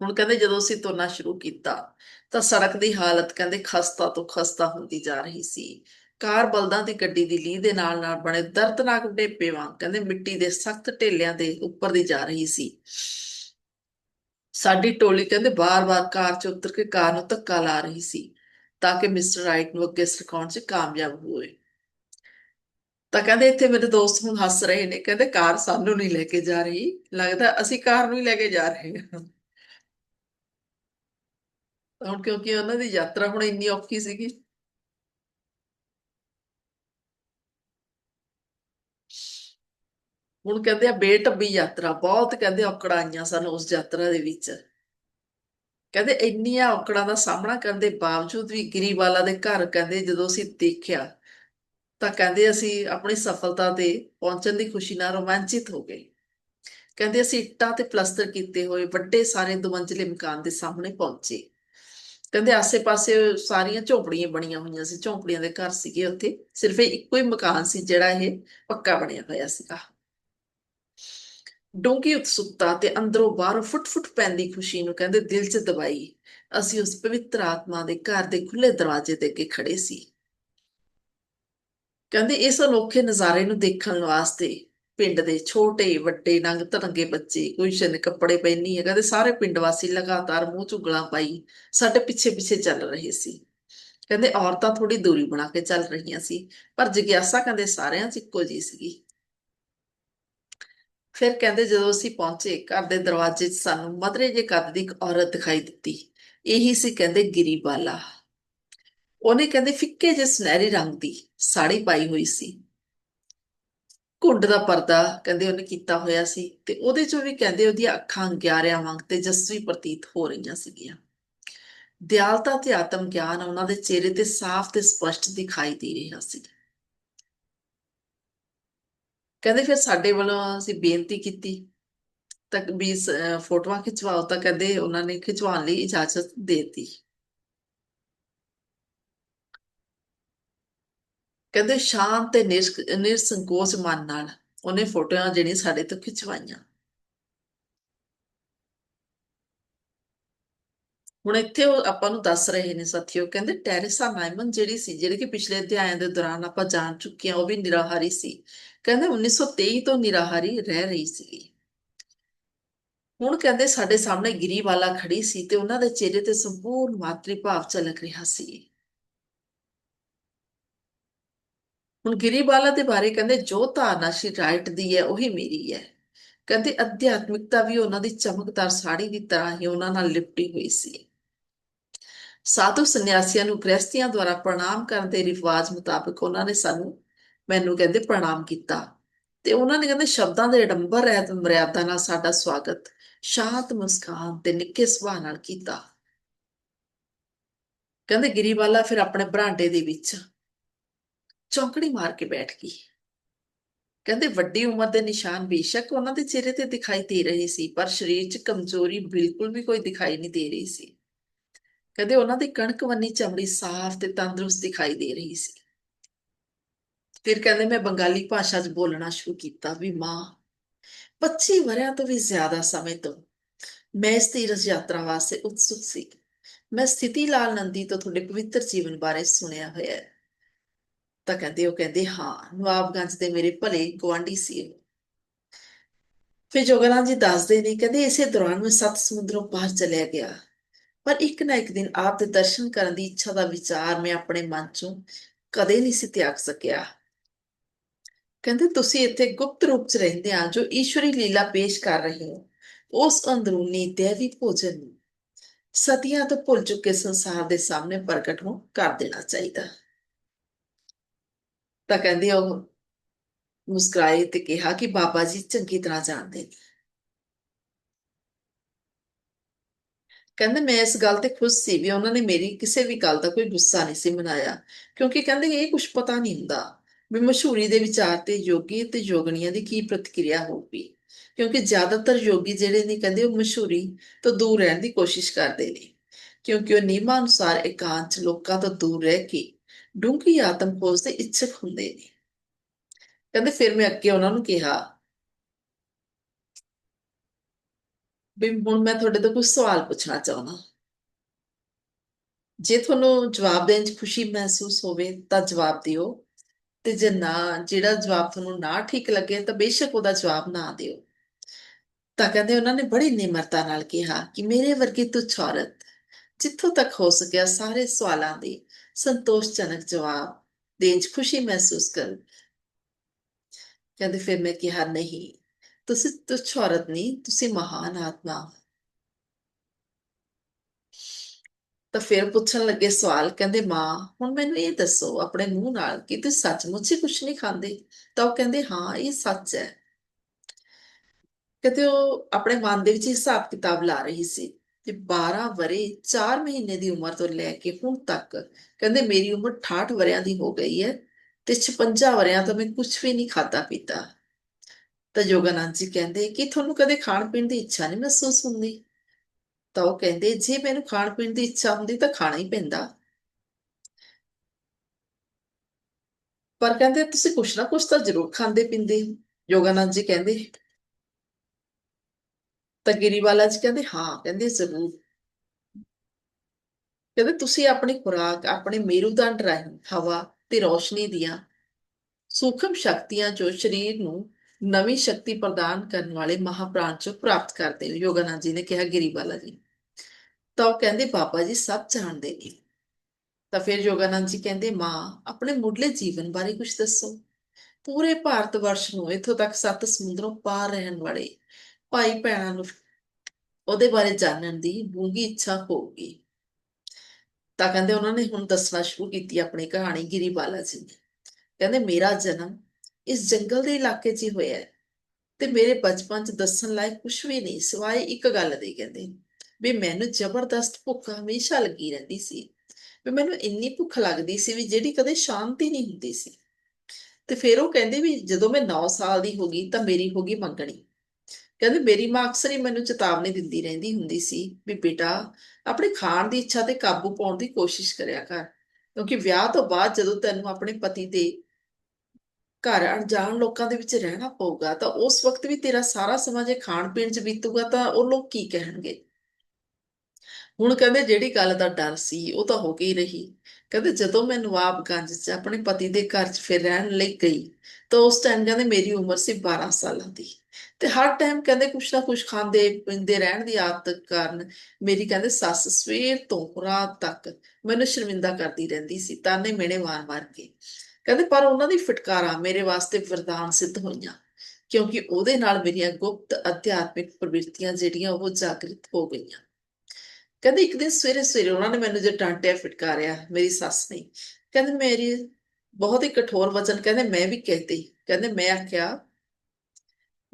ਹੁਣ ਕਹਿੰਦੇ ਜਦੋਂ ਅਸੀਂ ਤੁਰਨਾ ਸ਼ੁਰੂ ਕੀਤਾ ਤਾਂ ਸੜਕ ਦੀ ਹਾਲਤ ਕਹਿੰਦੇ ਖਸਤਾ ਤੋਂ ਖਸਤਾ ਹੁੰਦੀ ਜਾ ਰਹੀ ਸੀ। ਕਾਰ ਬਲਦਾਂ ਦੀ ਗੱਡੀ ਦੀ ਲੀਹ ਦੇ ਨਾਲ ਨਾਲ ਬਣੇ ਦਰਦਨਾਕ ਢੇਪੇ ਵਾਂਗ ਕਹਿੰਦੇ ਮਿੱਟੀ ਦੇ ਸਖਤ ਢੇਲਿਆਂ ਦੇ ਉੱਪਰ ਦੀ ਜਾ ਰਹੀ ਸੀ। ਸਾਡੀ ਟੋਲੀ ਕਹਿੰਦੇ ਬਾਰ-ਬਾਰ ਕਾਰ 'ਚ ਉਤਰ ਕੇ ਕਾਰ ਨੂੰ ਧੱਕਾ ਲਾ ਰਹੀ ਸੀ ਤਾਂ ਕਿ ਮਿਸਟਰ ਰਾਈਟ ਨੂੰ ਅੱਗੇ ਸਰਕਾਉਣ 'ਚ ਕਾਮਯਾਬ ਹੋਏ। ਤਾਂ ਕਹਿੰਦੇ ਇੱਥੇ ਮੇਰੇ ਦੋਸਤ ਹੁਣ ਹੱਸ ਰਹੇ ਨੇ, ਕਹਿੰਦੇ ਕਾਰ ਸਾਨੂੰ ਨਹੀਂ ਲੈ ਕੇ ਜਾ ਰਹੀ, ਲੱਗਦਾ ਅਸੀਂ ਕਾਰ ਨੂੰ ਹੀ ਲੈ ਕੇ ਜਾ ਰਹੇ ਹਾਂ। ਹੁਣ ਕਿਉਂਕਿ ਉਹਨਾਂ ਦੀ ਯਾਤਰਾ ਹੁਣ ਇੰਨੀ ਔਖੀ ਸੀਗੀ। ਹੁਣ ਕਹਿੰਦੇ ਆ ਬੇਟੱਬੀ ਯਾਤਰਾ, ਬਹੁਤ ਕਹਿੰਦੇ ਔਕੜਾਂ ਆਈਆਂ ਸਨ ਉਸ ਯਾਤਰਾ ਦੇ ਵਿੱਚ। ਕਹਿੰਦੇ ਇੰਨੀਆਂ ਔਕੜਾਂ ਦਾ ਸਾਹਮਣਾ ਕਰਨ ਦੇ ਬਾਵਜੂਦ ਵੀ ਗਰੀਵਾਲਾ ਦੇ ਘਰ ਕਹਿੰਦੇ ਜਦੋਂ ਅਸੀਂ ਦੇਖਿਆ, ਤਾਂ ਕਹਿੰਦੇ ਅਸੀਂ ਆਪਣੀ ਸਫਲਤਾ ਤੇ ਪਹੁੰਚਣ ਦੀ ਖੁਸ਼ੀ ਨਾਲ ਰੋਮਾਂਚਿਤ ਹੋ ਗਏ। ਕਹਿੰਦੇ ਅਸੀਂ ਇੱਟਾਂ ਤੇ ਪਲਸਤਰ ਕੀਤੇ ਹੋਏ ਵੱਡੇ ਸਾਰੇ ਦੁਮੰਜ਼ਲੇ ਮਕਾਨ ਦੇ ਸਾਹਮਣੇ ਪਹੁੰਚੇ। ਕਹਿੰਦੇ ਆਸੇ-ਪਾਸੇ ਸਾਰੀਆਂ ਝੌਂਪੜੀਆਂ ਬਣੀਆਂ ਹੋਈਆਂ ਸੀ, ਝੌਂਪੜੀਆਂ ਦੇ ਘਰ ਸੀਗੇ ਉੱਥੇ। ਸਿਰਫ ਇੱਕੋ ਹੀ ਮਕਾਨ ਸੀ ਜਿਹੜਾ ਇਹ ਪੱਕਾ ਬਣਿਆ ਹੋਇਆ ਸੀਗਾ। ਡੂੰਘੀ ਉਤਸੁਕਤਾ ਤੇ ਅੰਦਰੋਂ ਬਾਹਰੋਂ ਫੁੱਟ-ਫੁੱਟ ਪੈਂਦੀ ਖੁਸ਼ੀ ਨੂੰ ਕਹਿੰਦੇ ਦਿਲ 'ਚ ਦਬਾਈ। ਅਸੀਂ ਉਸ ਪਵਿੱਤਰ ਆਤਮਾ ਦੇ ਘਰ ਦੇ ਖੁੱਲੇ ਦਰਵਾਜ਼ੇ ਦੇ ਅੱਗੇ ਖੜੇ ਸੀ। ਕਹਿੰਦੇ ਇਸ ਅਨੋਖੇ ਨਜ਼ਾਰੇ ਨੂੰ ਦੇਖਣ ਵਾਸਤੇ ਪਿੰਡ ਦੇ ਛੋਟੇ, ਵੱਡੇ ਨੰਗ ਤਰੰਗੇ ਬੱਚੇ, ਕੋਈ ਸ਼ਨ ਕੱਪੜੇ ਪਹਿਨੀ ਹੈ, ਕਹਿੰਦੇ ਸਾਰੇ ਪਿੰਡ ਵਾਸੀ ਲਗਾਤਾਰ ਮੂੰਹ ਝੁਗਲਾਂ ਪਾਈ ਸਾਡੇ ਪਿੱਛੇ ਪਿੱਛੇ ਚੱਲ ਰਹੇ ਸੀ। ਕਹਿੰਦੇ ਔਰਤਾਂ ਥੋੜੀ ਦੂਰੀ ਬਣਾ ਕੇ ਚੱਲ ਰਹੀਆਂ ਸੀ, ਪਰ ਜਿਗਿਆਸਾ ਕਹਿੰਦੇ ਸਾਰਿਆਂ 'ਚ ਇੱਕੋ ਜੀ ਸੀਗੀ। ਫਿਰ ਕਹਿੰਦੇ ਜਦੋਂ ਅਸੀਂ ਪਹੁੰਚੇ, ਘਰ ਦੇ ਦਰਵਾਜ਼ੇ 'ਚ ਸਾਨੂੰ ਮਧਰੇ ਜੇ ਕੱਦ ਦੀ ਇੱਕ ਔਰਤ ਦਿਖਾਈ ਦਿੱਤੀ। ਇਹੀ ਸੀ ਕਹਿੰਦੇ ਗਿਰੀਬਾਲਾ। ਉਹਨੇ ਕਹਿੰਦੇ ਫਿੱਕੇ ਜਿਹੇ ਸੁਨਹਿਰੇ ਰੰਗ ਦੀ ਸਾੜੀ ਪਾਈ ਹੋਈ ਸੀ। ਘੁੰਡ ਦਾ ਪਰਦਾ ਕਹਿੰਦੇ ਉਹਨੇ ਕੀਤਾ ਹੋਇਆ ਸੀ ਤੇ ਉਹਦੇ ਚੋਂ ਵੀ ਕਹਿੰਦੇ ਉਹਦੀਆਂ ਅੱਖਾਂ ਗਿਆਰਿਆਂ ਵਾਂਗ ਤੇਜਸਵੀ ਪ੍ਰਤੀਤ ਹੋ ਰਹੀਆਂ ਸੀਗੀਆਂ। ਦਿਆਲਤਾ ਤੇ ਆਤਮ ਗਿਆਨ ਉਹਨਾਂ ਦੇ ਚਿਹਰੇ ਤੇ ਸਾਫ਼ ਤੇ ਸਪਸ਼ਟ ਦਿਖਾਈ ਦੇ ਰਿਹਾ ਸੀ। ਕਹਿੰਦੇ ਫਿਰ ਸਾਡੇ ਵੱਲੋਂ ਅਸੀਂ ਬੇਨਤੀ ਕੀਤੀ ਤਾਂ ਵੀ ਫੋਟੋਆਂ ਖਿਚਵਾਓ ਤਾਂ ਕਹਿੰਦੇ ਉਹਨਾਂ ਨੇ ਖਿਚਵਾਉਣ ਲਈ ਇਜਾਜ਼ਤ ਦੇਤੀ। ਕਹਿੰਦੇ ਸ਼ਾਂਤ ਤੇ ਨਿਰਸੰਕੋਚ ਮਨ ਨਾਲ ਉਹਨੇ ਫੋਟੋਆਂ ਜਿਹੜੀਆਂ ਸਾਡੇ ਤੋਂ ਖਿਚਵਾਈਆਂ। ਹੁਣ ਇੱਥੇ ਉਹ ਆਪਾਂ ਨੂੰ ਦੱਸ ਰਹੇ ਨੇ ਸਾਥੀਓ, ਕਹਿੰਦੇ ਟੈਰੇਸਾ ਨਾਈਮਨ ਜਿਹੜੀ ਸੀ, ਜਿਹੜੀ ਕਿ ਪਿਛਲੇ ਅਧਿਆਇਆਂ ਦੇ ਦੌਰਾਨ ਆਪਾਂ ਜਾਣ ਚੁੱਕੇ ਹਾਂ ਉਹ ਵੀ ਨਿਰਾਹਾਰੀ ਸੀ। ਕਹਿੰਦੇ 1923 ਤੋਂ ਨਿਰਾਹਾਰੀ ਰਹਿ ਰਹੀ ਸੀ ਹੁਣ ਕਹਿੰਦੇ ਸਾਡੇ ਸਾਹਮਣੇ ਗਿਰੀਵਾਲਾ ਖੜੀ ਸੀ ਤੇ ਉਹਨਾਂ ਦੇ ਚਿਹਰੇ ਤੇ ਸੰਪੂਰਨ ਮਾਤਰੀ ਭਾਵ ਝਲਕ ਰਿਹਾ ਸੀ। ਹੁਣ ਗਿਰੀਵਾਲਾ ਦੇ ਬਾਰੇ ਕਹਿੰਦੇ, ਜੋ ਧਾਰਨਾ ਸ਼੍ਰੀ ਰਾਈਟ ਦੀ ਹੈ, ਉਹੀ ਮੇਰੀ ਹੈ। ਕਹਿੰਦੇ, ਅਧਿਆਤਮਿਕਤਾ ਵੀ ਉਹਨਾਂ ਦੀ ਚਮਕਦਾਰ ਸਾੜੀ ਦੀ ਤਰ੍ਹਾਂ ਹੀ ਉਹਨਾਂ ਨਾਲ ਲਿਪਟੀ ਹੋਈ ਸੀ। ਸਾਧੂ ਸੰਨਿਆਸੀਆਂ ਨੂੰ ਗ੍ਰਸਤੀਆਂ ਦੁਆਰਾ ਪ੍ਰਣਾਮ ਕਰਨ ਦੇ ਰਿਵਾਜ ਮੁਤਾਬਕ ਉਹਨਾਂ ਨੇ ਸਾਨੂੰ ਮੈਨੂੰ ਕਹਿੰਦੇ ਪ੍ਰਣਾਮ ਕੀਤਾ। ਤੇ ਉਹਨਾਂ ਨੇ ਕਹਿੰਦੇ ਸ਼ਬਦਾਂ ਦੇ ਅਡੰਬਰ ਰਹਿਤ ਮਰਿਆਦਾ ਨਾਲ ਸਾਡਾ ਸਵਾਗਤ। ਸ਼ਾਂਤ ਮੁਸਕਾਨ ਤੇ ਨਿੱਕੇ ਸੁਭਾਅ ਨਾਲ ਕੀਤਾ। ਕਹਿੰਦੇ ਗਿਰੀਵਾਲਾ ਫਿਰ ਆਪਣੇ ਬਰਾਂਡੇ ਦੇ ਵਿੱਚ ਚੌਂਕੜੀ ਮਾਰ ਕੇ ਬੈਠ ਗਈ। ਕਹਿੰਦੇ ਵੱਡੀ ਉਮਰ ਦੇ ਨਿਸ਼ਾਨ ਬੇਸ਼ੱਕ ਉਹਨਾਂ ਦੇ ਚਿਹਰੇ ਤੇ ਦਿਖਾਈ ਦੇ ਰਹੇ ਸੀ, ਪਰ ਸਰੀਰ 'ਚ ਕਮਜ਼ੋਰੀ ਬਿਲਕੁਲ ਵੀ ਕੋਈ ਦਿਖਾਈ ਨਹੀਂ ਦੇ ਰਹੀ ਸੀ। ਕਹਿੰਦੇ ਉਹਨਾਂ ਦੀ ਕਣਕ ਵੰਨੀ ਚਮੜੀ ਸਾਫ਼ ਤੇ ਤੰਦਰੁਸਤ ਦਿਖਾਈ ਦੇ ਰਹੀ ਸੀ। ਫਿਰ ਕਹਿੰਦੇ ਮੈਂ ਬੰਗਾਲੀ ਭਾਸ਼ਾ 'ਚ ਬੋਲਣਾ ਸ਼ੁਰੂ ਕੀਤਾ ਵੀ ਮਾਂ 25 ਵਰਿਆਂ ਤੋਂ ਵੀ ਜ਼ਿਆਦਾ ਸਮੇਂ ਤੋਂ ਮੈਂ ਇਸ ਤੀਰਥ ਯਾਤਰਾ ਵਾਸਤੇ ਉਤਸੁਕ ਸੀ। ਮੈਂ ਸਥਿਤੀ ਲਾਲ ਨੰਦੀ ਤੋਂ ਤੁਹਾਡੇ ਪਵਿੱਤਰ ਜੀਵਨ ਬਾਰੇ ਸੁਣਿਆ ਹੋਇਆ ਹੈ। ਤਾਂ ਕਹਿੰਦੇ ਉਹ ਕਹਿੰਦੇ, ਹਾਂ, ਨਵਾਬਗੰਜ ਦੇ ਮੇਰੇ ਭਲੇ ਗੁਆਂਢੀ ਸੀ ਉਹ। ਫਿਰ ਜੋਗਲਾਂ ਜੀ ਦੱਸਦੇ ਨੇ, ਕਹਿੰਦੇ ਇਸੇ ਦੌਰਾਨ ਮੈਂ ਸੱਤ ਸਮੁੰਦਰੋਂ ਪਾਰ ਚਲਿਆ ਗਿਆ। ਪਰ ਇੱਕ ਨਾ ਇੱਕ ਦਿਨ ਆਪ ਦੇ ਦਰਸ਼ਨ ਕਰਨ ਦੀ ਇੱਛਾ ਦਾ ਵਿਚਾਰ ਮੈਂ ਆਪਣੇ ਮਨ ਚੋਂ ਕਦੇ ਨਹੀਂ ਸੀ ਤਿਆਗ ਸਕਿਆ। ਕਹਿੰਦੇ ਤੁਸੀਂ ਇੱਥੇ ਗੁਪਤ ਰੂਪ 'ਚ ਰਹਿੰਦੇ ਆ, ਜੋ ਈਸ਼ਵਰੀ ਲੀਲਾ ਪੇਸ਼ ਕਰ ਰਹੇ ਹੋ, ਉਸ ਅੰਦਰੂਨੀ ਦੇਵੀ ਭੋਜਨ ਨੂੰ ਸਦੀਆਂ ਤੋਂ ਭੁੱਲ ਚੁੱਕੇ ਸੰਸਾਰ ਦੇ ਸਾਹਮਣੇ ਪ੍ਰਗਟ ਹੋ ਕਰ ਦੇਣਾ ਚਾਹੀਦਾ। ਤਾਂ ਕਹਿੰਦੇ ਉਹ ਮੁਸਕਰਾਏ ਤੇ ਕਿਹਾ ਕਿ ਬਾਬਾ ਜੀ ਚੰਗੀ ਤਰ੍ਹਾਂ ਜਾਣਦੇ ਨੇ। ਕਹਿੰਦੇ ਮੈਂ ਇਸ ਗੱਲ ਤੇ ਖੁਸ਼ ਸੀ ਵੀ ਉਹਨਾਂ ਨੇ ਮੇਰੀ ਕਿਸੇ ਵੀ ਗੱਲ ਦਾ ਕੋਈ ਗੁੱਸਾ ਨਹੀਂ ਸੀ ਮਨਾਇਆ, ਕਿਉਂਕਿ ਕਹਿੰਦੇ ਇਹ ਕੁਝ ਪਤਾ ਨਹੀਂ ਹੁੰਦਾ। ਵੀ ਮਸ਼ਹੂਰੀ ਦੇ ਵਿਚਾਰ ਤੇ ਯੋਗੀ ਤੇ ਯੋਗਣੀਆਂ ਦੀ ਕੀ ਪ੍ਰਤੀਕਿਰਿਆ ਹੋਊਗੀ? ਕਿਉਂਕਿ ਜ਼ਿਆਦਾਤਰ ਯੋਗੀ ਜਿਹੜੇ ਨੇ ਕਹਿੰਦੇ ਉਹ ਮਸ਼ਹੂਰੀ ਤੋਂ ਦੂਰ ਰਹਿਣ ਦੀ ਕੋਸ਼ਿਸ਼ ਕਰਦੇ ਨੇ। ਕਿਉਂਕਿ ਉਹ ਨਿਯਮਾਂ ਅਨੁਸਾਰ ਇਕਾਂਤ ਲੋਕਾਂ ਤੋਂ ਦੂਰ ਰਹਿ ਕੇ ਡੂੰਘੀ ਆਤਮ ਖੋਜ ਦੇ ਇੱਛਕ ਹੁੰਦੇ ਨੇ। ਕਹਿੰਦੇ ਫਿਰ ਮੈਂ ਅੱਗੇ ਉਹਨਾਂ ਨੂੰ ਕਿਹਾ ਵੀ ਹੁਣ ਮੈਂ ਤੁਹਾਡੇ ਤੋਂ ਕੁਝ ਸਵਾਲ ਪੁੱਛਣਾ ਚਾਹੁੰਦਾ। ਜੇ ਤੁਹਾਨੂੰ ਜਵਾਬ ਦੇਣ 'ਚ ਖੁਸ਼ੀ ਮਹਿਸੂਸ ਹੋਵੇ ਤਾਂ ਜਵਾਬ ਦਿਓ। ਤੇ ਜੇ ਨਾ, ਜਿਹੜਾ ਜਵਾਬ ਤੁਹਾਨੂੰ ਨਾ ਠੀਕ ਲੱਗੇ, ਤਾਂ ਬੇਸ਼ੱਕ ਉਹਦਾ ਜਵਾਬ ਨਾ ਦਿਓ। ਤਾਂ ਕਹਿੰਦੇ ਉਹਨਾਂ ਨੇ ਬੜੀ ਨਿਮਰਤਾ ਨਾਲ ਕਿਹਾ ਕਿ ਮੇਰੇ ਵਰਗੀ ਤੁਛ ਔਰਤ, ਜਿੱਥੋਂ ਤੱਕ ਹੋ ਸਕਿਆ ਸਾਰੇ ਸਵਾਲਾਂ ਦੇ ਸੰਤੋਸ਼ਜਨਕ ਜਵਾਬ ਦੇਣ 'ਚ ਖੁਸ਼ੀ ਮਹਿਸੂਸ ਕਰ। ਕਹਿੰਦੇ ਫਿਰ ਮੈਂ ਕਿਹਾ, ਨਹੀਂ, ਤੁਸੀਂ ਤੁਛ ਔਰਤ ਨਹੀਂ, ਤੁਸੀਂ ਮਹਾਨ ਆਤਮਾ ਹੋ। ਤਾਂ ਫਿਰ ਪੁੱਛਣ ਲੱਗੇ ਸਵਾਲ, ਕਹਿੰਦੇ, ਮਾਂ, ਹੁਣ ਮੈਨੂੰ ਇਹ ਦੱਸੋ, ਆਪਣੇ ਮੂੰਹ ਨਾਲ ਕਿ ਤੁਸੀਂ ਸੱਚਮੁੱਚ ਹੀ ਕੁਝ ਨਹੀਂ ਖਾਂਦੇ? ਤਾਂ ਉਹ ਕਹਿੰਦੇ, ਹਾਂ, ਇਹ ਸੱਚ ਹੈ। ਕਹਿੰਦੇ ਉਹ ਆਪਣੇ ਮਨ ਦੇ ਵਿੱਚ ਹਿਸਾਬ ਕਿਤਾਬ ਲਾ ਰਹੀ ਸੀ ਤੇ 12 ਵਰੇ 4 ਮਹੀਨੇ ਦੀ ਉਮਰ ਤੋਂ ਲੈ ਕੇ ਹੁਣ ਤੱਕ, ਕਹਿੰਦੇ, ਮੇਰੀ ਉਮਰ 68 ਵਰਿਆਂ ਦੀ ਹੋ ਗਈ ਹੈ ਤੇ 56 ਵਰਿਆਂ ਤੋਂ ਮੈਂ ਕੁਝ ਵੀ ਨਹੀਂ ਖਾਦਾ ਪੀਤਾ। ਤਾਂ ਯੋਗਾਨੰਦ ਜੀ ਕਹਿੰਦੇ ਕਿ ਤੁਹਾਨੂੰ ਕਦੇ ਖਾਣ ਪੀਣ ਦੀ ਇੱਛਾ ਨਹੀਂ ਮਹਿਸੂਸ ਹੁੰਦੀ? ਤਾਂ ਉਹ ਕਹਿੰਦੇ, ਜੇ ਮੈਨੂੰ ਖਾਣ ਪੀਣ ਦੀ ਇੱਛਾ ਹੁੰਦੀ ਤਾਂ ਖਾਣਾ ਹੀ ਪੈਂਦਾ। ਪਰ ਕਹਿੰਦੇ, ਤੁਸੀਂ ਕੁਛ ਨਾ ਕੁਛ ਤਾਂ ਜ਼ਰੂਰ ਖਾਂਦੇ ਪੀਂਦੇ ਯੋਗਾਨੰਦ ਜੀ ਕਹਿੰਦੇ, ਤਾਂ ਗਿਰੀਵਾਲਾ ਜੀ ਕਹਿੰਦੇ, ਹਾਂ, ਕਹਿੰਦੇ ਜ਼ਰੂਰ। ਕਹਿੰਦੇ, ਤੁਸੀਂ ਆਪਣੀ ਖੁਰਾਕ, ਆਪਣੇ ਮੇਰੂਦੰਡ ਰਾਹੀਂ ਹਵਾ ਤੇ ਰੋਸ਼ਨੀ ਦੀਆਂ ਸੂਖਮ ਸ਼ਕਤੀਆਂ ਜੋ ਸਰੀਰ ਨੂੰ ਨਵੀਂ ਸ਼ਕਤੀ ਪ੍ਰਦਾਨ ਕਰਨ ਵਾਲੇ ਮਹਾਪ੍ਰਾਣ ਚੋਂ ਪ੍ਰਾਪਤ ਕਰਦੇ ਹੋ। ਯੋਗਾਨੰਦ ਜੀ ਨੇ ਕਿਹਾ ਗਿਰੀਵਾਲਾ ਜੀ, ਤਾਂ ਉਹ ਕਹਿੰਦੇ, ਬਾਬਾ ਜੀ ਸਭ ਜਾਣਦੇ ਨੇ। ਤਾਂ ਫਿਰ ਯੋਗਾਨੰਦ ਜੀ ਕਹਿੰਦੇ, ਮਾਂ, ਆਪਣੇ ਮੁੱਢਲੇ ਜੀਵਨ ਬਾਰੇ ਕੁਝ ਦੱਸੋ। ਪੂਰੇ ਭਾਰਤ ਵਰਸ਼ ਨੂੰ ਇੱਥੋਂ ਤੱਕ ਸੱਤ ਸਮੁੰਦਰੋਂ ਪਾਰ ਰਹਿਣ ਵਾਲੇ ਭਾਈ ਭੈਣਾਂ ਨੂੰ ਉਹਦੇ ਬਾਰੇ ਜਾਣਨ ਦੀ ਡੂੰਘੀ ਇੱਛਾ ਹੋਊਗੀ। ਤਾਂ ਕਹਿੰਦੇ, ਉਹਨਾਂ ਨੇ ਹੁਣ ਦੱਸਣਾ ਸ਼ੁਰੂ ਕੀਤੀ ਆਪਣੀ ਕਹਾਣੀ ਗਿਰੀਬਾਲਾ ਜੀ ਨੇ। ਕਹਿੰਦੇ, ਮੇਰਾ ਜਨਮ ਇਸ ਜੰਗਲ ਦੇ ਇਲਾਕੇ 'ਚ ਹੀ ਹੋਇਆ ਤੇ ਮੇਰੇ ਬਚਪਨ 'ਚ ਦੱਸਣ ਲਾਇਕ ਕੁਝ ਵੀ ਨਹੀਂ, ਸਿਵਾਏ ਇੱਕ ਗੱਲ ਦੀ ਕਹਿੰਦੇ, ਵੀ ਮੈਨੂੰ ਜ਼ਬਰਦਸਤ ਭੁੱਖ ਹਮੇਸ਼ਾ ਲੱਗੀ ਰਹਿੰਦੀ ਸੀ। ਵੀ ਮੈਨੂੰ ਇੰਨੀ ਭੁੱਖ ਲੱਗਦੀ ਸੀ ਵੀ ਜਿਹੜੀ ਕਦੇ ਸ਼ਾਂਤੀ ਨਹੀਂ ਹੁੰਦੀ ਸੀ। ਤੇ ਫਿਰ ਉਹ ਕਹਿੰਦੇ ਵੀ ਜਦੋਂ ਮੈਂ 9 ਸਾਲ ਦੀ ਹੋ ਗਈ ਤਾਂ ਮੇਰੀ ਹੋ ਗਈ ਮੰਗਣੀ। ਕਹਿੰਦੇ ਮੇਰੀ ਮਾਂ ਅਕਸਰ ਹੀ ਮੈਨੂੰ ਚੇਤਾਵਨੀ ਦਿੰਦੀ ਰਹਿੰਦੀ ਹੁੰਦੀ ਸੀ ਵੀ ਬੇਟਾ, ਆਪਣੇ ਖਾਣ ਦੀ ਇੱਛਾ ਤੇ ਕਾਬੂ ਪਾਉਣ ਦੀ ਕੋਸ਼ਿਸ਼ ਕਰਿਆ ਕਰ। ਕਿਉਂਕਿ ਵਿਆਹ ਤੋਂ ਬਾਅਦ ਜਦੋਂ ਤੈਨੂੰ ਆਪਣੇ ਪਤੀ ਦੇ ਘਰ ਅਣਜਾਣ ਲੋਕਾਂ ਦੇ ਵਿੱਚ ਰਹਿਣਾ ਪਊਗਾ, ਤਾਂ ਉਸ ਵਕਤ ਵੀ ਤੇਰਾ ਸਾਰਾ ਸਮਾਂ ਜੇ ਖਾਣ ਪੀਣ 'ਚ ਬੀਤੂਗਾ ਤਾਂ ਉਹ ਲੋਕ ਕੀ ਕਹਿਣਗੇ? ਹੁਣ ਕਹਿੰਦੇ ਜਿਹੜੀ ਗੱਲ ਦਾ ਡਰ ਸੀ ਉਹ ਤਾਂ ਹੋ ਗਈ ਰਹੀ। ਕਹਿੰਦੇ ਜਦੋਂ ਮੈਂ ਨਵਾਬਗੰਜ 'ਚ ਆਪਣੇ ਪਤੀ ਦੇ ਘਰ 'ਚ ਫਿਰ ਰਹਿਣ ਲਈ ਗਈ, ਤਾਂ ਉਸ ਟਾਈਮ ਕਹਿੰਦੇ ਮੇਰੀ ਉਮਰ ਸੀ 12 ਸਾਲਾਂ ਦੀ। ਤੇ ਹਰ ਟਾਈਮ ਕਹਿੰਦੇ ਕੁਛ ਨਾ ਕੁਛ ਖਾਂਦੇ ਪੀਂਦੇ ਰਹਿਣ ਦੀ ਆਦਤ ਕਾਰਨ ਮੇਰੀ ਕਹਿੰਦੇ ਸੱਸ ਸਵੇਰ ਤੋਂ ਰਾਤ ਤੱਕ ਮੈਨੂੰ ਸ਼ਰਮਿੰਦਾ ਕਰਦੀ ਰਹਿੰਦੀ ਸੀ, ਤਾਨੇ ਮੇਣੇ ਮਾਰ-ਮਾਰ ਕੇ। ਕਹਿੰਦੇ, ਪਰ ਉਹਨਾਂ ਦੀ ਫਟਕਾਰਾਂ ਮੇਰੇ ਵਾਸਤੇ ਵਰਦਾਨ ਸਿੱਧ ਹੋਈਆਂ, ਕਿਉਂਕਿ ਉਹਦੇ ਨਾਲ ਮੇਰੀਆਂ ਗੁਪਤ ਅਧਿਆਤਮਿਕ ਪ੍ਰਵਿਰਤੀਆਂ ਜਿਹੜੀਆਂ ਉਹ ਜਾਗਰਿਤ ਹੋ ਗਈਆਂ। ਕਹਿੰਦੇ, ਇੱਕ ਦਿਨ ਸਵੇਰੇ ਸਵੇਰੇ ਉਹਨਾਂ ਨੇ ਮੈਨੂੰ ਜੇ ਡਾਂਟਿਆ, ਫਟਕਾਰਿਆ, ਮੇਰੀ ਸੱਸ ਨੇ, ਕਹਿੰਦੇ, ਮੇਰੀ ਬਹੁਤ ਹੀ ਕਠੋਰ ਵਚਨ, ਕਹਿੰਦੇ, ਮੈਂ ਵੀ ਕਹਤੀ। ਕਹਿੰਦੇ, ਮੈਂ ਆਖਿਆ,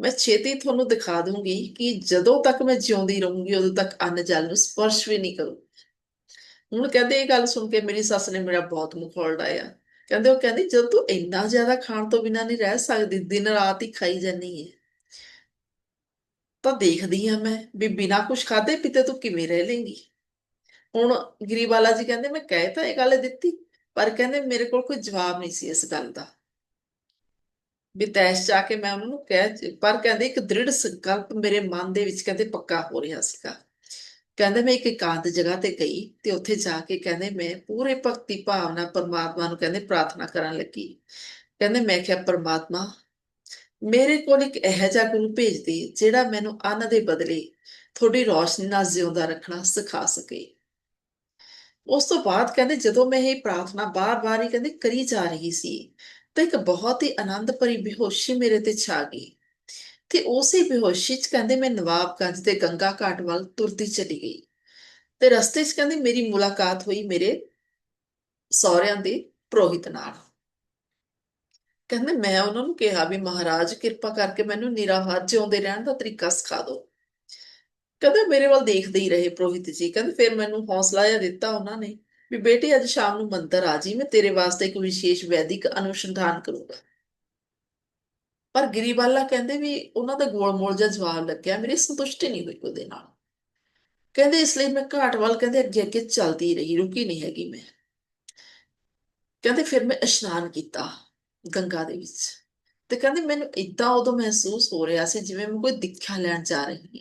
ਮੈਂ ਛੇਤੀ ਤੁਹਾਨੂੰ ਦਿਖਾ ਦੂੰਗੀ ਕਿ ਜਦੋਂ ਤੱਕ ਮੈਂ ਜਿਉਂਦੀ ਰਹੂੰਗੀ, ਉਦੋਂ ਤੱਕ ਅੰਨ ਜਲ ਨੂੰ ਸਪਰਸ਼ ਵੀ ਨਹੀਂ ਕਰੂੰ ਹੁਣ ਕਹਿੰਦੇ ਇਹ ਗੱਲ ਸੁਣ ਕੇ ਮੇਰੀ ਸੱਸ ਨੇ ਮੇਰਾ ਬਹੁਤ ਮੁਖੌਲ ਡਾਇਆ ਕਹਿੰਦੇ ਉਹ ਕਹਿੰਦੀ, ਜਦੋਂ ਤੂੰ ਇੰਨਾ ਜ਼ਿਆਦਾ ਖਾਣ ਤੋਂ ਬਿਨਾਂ ਨਹੀਂ ਰਹਿ ਸਕਦੀ, ਦਿਨ ਰਾਤ ਹੀ ਖਾਈ ਜਾਨੀ ਹੈ ਤਾਂ ਦੇਖਦੀ ਆ ਮੈਂ ਵੀ ਬਿਨਾਂ ਕੁਝ ਖਾਦੇ ਪੀਤੇ ਤੂੰ ਕਿਵੇਂ ਰਹਿ ਲੇਂਗੀ? ਹੁਣ ਗਰੀਬਾਲਾ ਜੀ ਕਹਿੰਦੇ, ਮੈਂ ਕਹਿ ਤਾਂ ਇਹ ਗੱਲ ਦਿੱਤੀ, ਪਰ ਕਹਿੰਦੇ ਮੇਰੇ ਕੋਲ ਕੋਈ ਜਵਾਬ ਨਹੀਂ ਸੀ ਇਸ ਗੱਲ ਦਾ। ਵੀ ਤੈਸ਼ ਜਾ ਕੇ ਮੈਂ ਉਹਨਾਂ ਨੂੰ ਕਹਿ, ਪਰ ਕਹਿੰਦੇ ਇੱਕ ਦ੍ਰਿੜ ਸੰਕਲਪ ਮੇਰੇ ਮਨ ਦੇ ਵਿੱਚ ਕਹਿੰਦੇ ਪੱਕਾ ਹੋ ਰਿਹਾ ਸੀਗਾ। ਕਹਿੰਦੇ ਮੈਂ ਇੱਕ ਇਕਾਂਤ ਜਗ੍ਹਾ ਤੇ ਗਈ ਤੇ ਉੱਥੇ ਜਾ ਕੇ ਕਹਿੰਦੇ ਮੈਂ ਪੂਰੇ ਭਗਤੀ ਭਾਵਨਾ ਪਰਮਾਤਮਾ ਨੂੰ ਕਹਿੰਦੇ ਪ੍ਰਾਰਥਨਾ ਕਰਨ ਲੱਗੀ। ਕਹਿੰਦੇ ਮੈਂ ਕਿਹਾ, ਪਰਮਾਤਮਾ, ਮੇਰੇ ਕੋਲ ਇੱਕ ਇਹੋ ਜਿਹਾ ਗੁਰੂ ਭੇਜ ਦੇ ਜਿਹੜਾ ਮੈਨੂੰ ਅੰਨ ਦੇ ਬਦਲੇ ਤੁਹਾਡੀ ਰੋਸ਼ਨੀ ਨਾਲ ਜਿਉਂਦਾ ਰੱਖਣਾ ਸਿਖਾ ਸਕੇ। ਉਸ ਤੋਂ ਬਾਅਦ ਕਹਿੰਦੇ ਜਦੋਂ ਮੈਂ ਇਹ ਪ੍ਰਾਰਥਨਾ ਬਾਰ-ਬਾਰ ਹੀ ਕਹਿੰਦੇ ਕਰੀ ਜਾ ਰਹੀ ਸੀ, ਤਾਂ ਇੱਕ ਬਹੁਤ ਹੀ ਆਨੰਦ ਭਰੀ ਬੇਹੋਸ਼ੀ ਮੇਰੇ ਤੇ ਛਾ ਗਈ। ਤੇ ਉਸੇ ਬੇਹੋਸ਼ੀ 'ਚ ਕਹਿੰਦੇ ਮੈਂ ਨਵਾਬਗੰਜ ਦੇ ਗੰਗਾ ਘਾਟ ਵੱਲ ਤੁਰਦੀ ਚਲੀ ਗਈ। ਤੇ ਰਸਤੇ 'ਚ ਕਹਿੰਦੇ ਮੇਰੀ ਮੁਲਾਕਾਤ ਹੋਈ ਮੇਰੇ ਸਹੁਰਿਆਂ ਦੇ ਪ੍ਰੋਹਿਤ ਨਾਲ। ਕਹਿੰਦੇ ਮੈਂ ਉਹਨਾਂ ਨੂੰ ਕਿਹਾ ਵੀ ਮਹਾਰਾਜ ਕਿਰਪਾ ਕਰਕੇ ਮੈਨੂੰ ਨਿਰਾਹਾਰ ਜਿਉਂਦੇ ਰਹਿਣ ਦਾ ਤਰੀਕਾ ਸਿਖਾ ਦਿਓ। ਕਹਿੰਦੇ ਮੇਰੇ ਵੱਲ ਦੇਖਦੇ ਹੀ ਰਹੇ ਪ੍ਰੋਹਿਤ ਜੀ। ਕਹਿੰਦੇ ਫਿਰ ਮੈਨੂੰ ਹੌਸਲਾ ਜਿਹਾ ਦਿੱਤਾ ਉਹਨਾਂ ਨੇ ਵੀ ਬੇਟੇ ਅੱਜ ਸ਼ਾਮ ਨੂੰ ਮੰਦਰ ਆ ਜੀ, ਮੈਂ ਤੇਰੇ ਵਾਸਤੇ ਇੱਕ ਵਿਸ਼ੇਸ਼ ਵੈਦਿਕ ਅਨੁਸੰਧਾਨ ਕਰੂੰਗਾ। ਪਰ ਗਰੀਬਾਲਾ ਕਹਿੰਦੇ ਵੀ ਉਹਨਾਂ ਦਾ ਗੋਲ-ਮੋਲ ਜਿਹਾ ਜਵਾਬ ਲੱਗਿਆ, ਮੇਰੀ ਸੰਤੁਸ਼ਟੀ ਨਹੀਂ ਹੋਈ ਉਹਦੇ ਨਾਲ। ਕਹਿੰਦੇ ਇਸ ਲਈ ਮੈਂ ਘਾਟ ਵੱਲ ਕਹਿੰਦੇ ਅੱਗੇ ਅੱਗੇ ਚੱਲਦੀ ਰਹੀ, ਰੁਕੀ ਨਹੀਂ ਹੈਗੀ ਮੈਂ। ਕਹਿੰਦੇ ਫਿਰ ਮੈਂ ਇਸ਼ਨਾਨ ਕੀਤਾ ਗੰਗਾ ਦੇ ਵਿੱਚ। ਤੇ ਕਹਿੰਦੇ ਮੈਨੂੰ ਇਦਾਂ ਉਦੋਂ ਮਹਿਸੂਸ ਹੋ ਰਿਹਾ ਸੀ ਜਿਵੇਂ ਮੈਂ ਕੋਈ ਦਿੱਖਿਆ ਲੈਣ ਜਾ ਰਹੀ ਹਾਂ।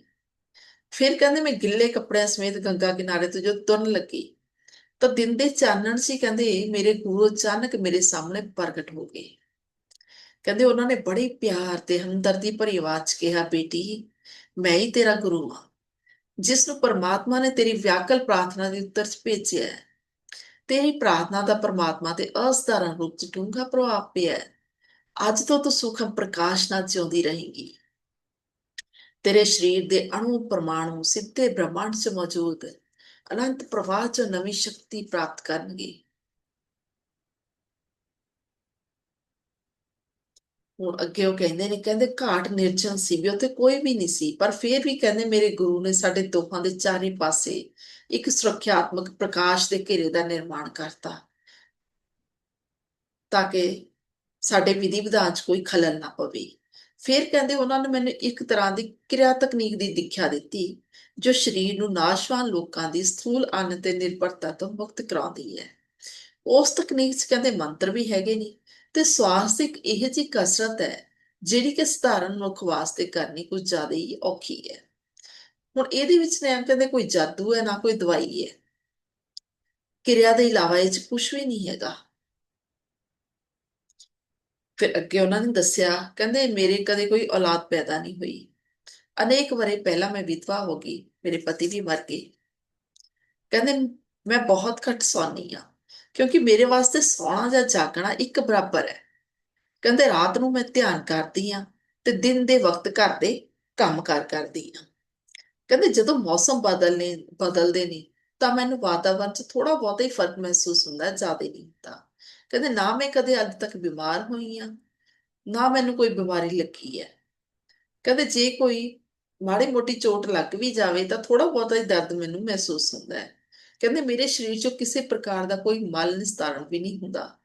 ਫਿਰ ਕਹਿੰਦੇ ਮੈਂ ਗਿੱਲੇ ਕੱਪੜਿਆਂ ਸਮੇਤ ਗੰਗਾ ਕਿਨਾਰੇ ਤੋਂ ਜਦੋਂ ਤੁਰਨ ਲੱਗੀ, ਤਾਂ ਦਿਨ ਦੇ ਚਾਨਣ ਸੀ ਕਹਿੰਦੇ ਮੇਰੇ ਗੁਰੂ ਅਚਾਨਕ ਮੇਰੇ ਸਾਹਮਣੇ ਪ੍ਰਗਟ ਹੋ ਗਏ। ਕਹਿੰਦੇ ਉਹਨਾਂ ਨੇ ਬੜੀ ਪਿਆਰ ਤੇ ਹਮਦਰਦੀ ਭਰੀ ਆਵਾਜ਼ 'ਚ ਕਿਹਾ, ਬੇਟੀ, ਮੈਂ ਹੀ ਤੇਰਾ ਗੁਰੂ ਹਾਂ, ਜਿਸ ਨੂੰ ਪਰਮਾਤਮਾ ਨੇ ਤੇਰੀ ਵਿਆਕਲ ਪ੍ਰਾਰਥਨਾ ਦੇ ਉੱਤਰ 'ਚ ਭੇਜਿਆ ਹੈ। ਤੇਰੀ ਪ੍ਰਾਰਥਨਾ ਦਾ ਪਰਮਾਤਮਾ ਤੇ ਅਸਧਾਰਨ ਰੂਪ 'ਚ ਡੂੰਘਾ ਪ੍ਰਭਾਵ ਪਿਆ ਹੈ। ਅੱਜ ਤੋਂ ਤੂੰ ਸੁਖਮ ਪ੍ਰਕਾਸ਼ ਨਾਲ ਜਿਉਂਦੀ ਰਹੇਂਗੀ। ਤੇਰੇ ਸਰੀਰ ਦੇ ਅਣੂ ਪਰਮਾਣੂ ਸਿੱਧੇ ਬ੍ਰਹਮੰਡ 'ਚ ਮੌਜੂਦ ਅਨੰਤ ਪ੍ਰਵਾਹ 'ਚ ਨਵੀਂ ਸ਼ਕਤੀ ਪ੍ਰਾਪਤ ਕਰਨਗੇ। ਹੁਣ ਅੱਗੇ ਉਹ ਕਹਿੰਦੇ ਨੇ, ਕਹਿੰਦੇ ਘਾਟ ਨਿਰਜਨ ਸੀ ਵੀ ਉੱਥੇ ਕੋਈ ਵੀ ਨਹੀਂ ਸੀ, ਪਰ ਫਿਰ ਵੀ ਕਹਿੰਦੇ ਮੇਰੇ ਗੁਰੂ ਨੇ ਸਾਡੇ ਦੋਹਾਂ ਦੇ ਚਾਰੇ ਪਾਸੇ ਇੱਕ ਸੁਰੱਖਿਆਤਮਕ ਪ੍ਰਕਾਸ਼ ਦੇ ਘੇਰੇ ਦਾ ਨਿਰਮਾਣ ਕਰਤਾ ਤਾਂ ਕਿ ਸਾਡੇ ਵਿਧੀ ਵਿਧਾਨ 'ਚ ਕੋਈ ਖਲਲ ਨਾ ਪਵੇ। ਫਿਰ ਕਹਿੰਦੇ ਉਹਨਾਂ ਨੇ ਮੈਨੂੰ ਇੱਕ ਤਰ੍ਹਾਂ ਦੀ ਕਿਰਿਆ ਤਕਨੀਕ ਦੀ ਦਿਖਿਆ ਦਿੱਤੀ, ਜੋ ਸਰੀਰ ਨੂੰ ਨਾਸ਼ਵਾਨ ਲੋਕਾਂ ਦੀ ਸਥੂਲ ਅੰਨ ਤੇ ਨਿਰਭਰਤਾ ਤੋਂ ਮੁਕਤ ਕਰਾਉਂਦੀ ਹੈ। ਉਸ ਤਕਨੀਕ 'ਚ ਕਹਿੰਦੇ ਮੰਤਰ ਵੀ ਹੈਗੇ ਨੇ। ਤੇ ਸਵਾਸ ਇੱਕ ਇਹ ਜਿਹੀ ਕਸਰਤ ਹੈ, ਜਿਹੜੀ ਕਿ ਸਧਾਰਨ ਮਨੁੱਖ ਵਾਸਤੇ ਕਰਨੀ ਕੁਝ ਜ਼ਿਆਦਾ ਹੀ ਔਖੀ ਹੈ। ਹੁਣ ਇਹਦੇ ਵਿੱਚ ਨੇ ਕਹਿੰਦੇ ਕੋਈ ਜਾਦੂ ਹੈ, ਨਾ ਕੋਈ ਦਵਾਈ ਹੈ। ਕਿਰਿਆ ਦੇ ਇਲਾਵਾ ਇਹ 'ਚ ਕੁਝ ਵੀ ਨਹੀਂ ਹੈਗਾ। ਫਿਰ ਅੱਗੇ ਉਹਨਾਂ ਨੇ ਦੱਸਿਆ, ਕਹਿੰਦੇ ਮੇਰੇ ਕਦੇ ਕੋਈ ਔਲਾਦ ਪੈਦਾ ਨਹੀਂ ਹੋਈ। ਅਨੇਕ ਵਰੇ ਪਹਿਲਾਂ ਮੈਂ ਵਿਧਵਾ ਹੋ ਗਈ, ਮੇਰੇ ਪਤੀ ਵੀ ਮਰ ਗਏ। ਕਹਿੰਦੇ ਮੈਂ ਬਹੁਤ ਘੱਟ ਸੌਂਦੀ ਆ ਕਿਉਂਕਿ ਮੇਰੇ ਵਾਸਤੇ ਸੌਣਾ ਜਾਂ ਜਾਗਣਾ ਇੱਕ ਬਰਾਬਰ ਹੈ। ਕਹਿੰਦੇ, ਰਾਤ ਨੂੰ ਮੈਂ ਧਿਆਨ ਕਰਦੀ ਆ ਤੇ ਦਿਨ ਦੇ ਵਕਤ ਘਰ ਦੇ ਕੰਮ ਕਾਰ ਕਰਦੀ ਆ ਕਹਿੰਦੇ, ਜਦੋਂ ਮੌਸਮ ਬਦਲਨੇ, ਬਦਲਦੇ ਨੇ, ਤਾਂ ਮੈਨੂੰ ਵਾਤਾਵਰਣ 'ਚ ਥੋੜਾ ਬਹੁਤਾ ਹੀ ਫ਼ਰਕ ਮਹਿਸੂਸ ਹੁੰਦਾ, ਜ਼ਿਆਦਾ ਨਹੀਂ ਹੁੰਦਾ। ਕਹਿੰਦੇ, ਨਾ ਮੈਂ ਕਦੇ ਅੱਜ ਤੱਕ ਬਿਮਾਰ ਹੋਈ ਆ ਨਾ ਮੈਨੂੰ ਕੋਈ ਬਿਮਾਰੀ ਲੱਗੀ ਹੈ। ਕਹਿੰਦੇ, ਜੇ ਕੋਈ ਮਾੜੀ ਮੋਟੀ ਚੋਟ ਲੱਗ ਵੀ ਜਾਵੇ ਤਾਂ ਥੋੜਾ ਬਹੁਤਾ ਹੀ ਦਰਦ ਮੈਨੂੰ ਮਹਿਸੂਸ ਹੁੰਦਾ ਹੈ। ਕਹਿੰਦੇ ਮੇਰੇ ਸਰੀਰ 'ਚੋਂ ਕਿਸੇ ਪ੍ਰਕਾਰ ਦਾ ਕੋਈ ਮਲ ਨਿਸਤਾਰਨ ਵੀ ਨਹੀਂ ਹੁੰਦਾ।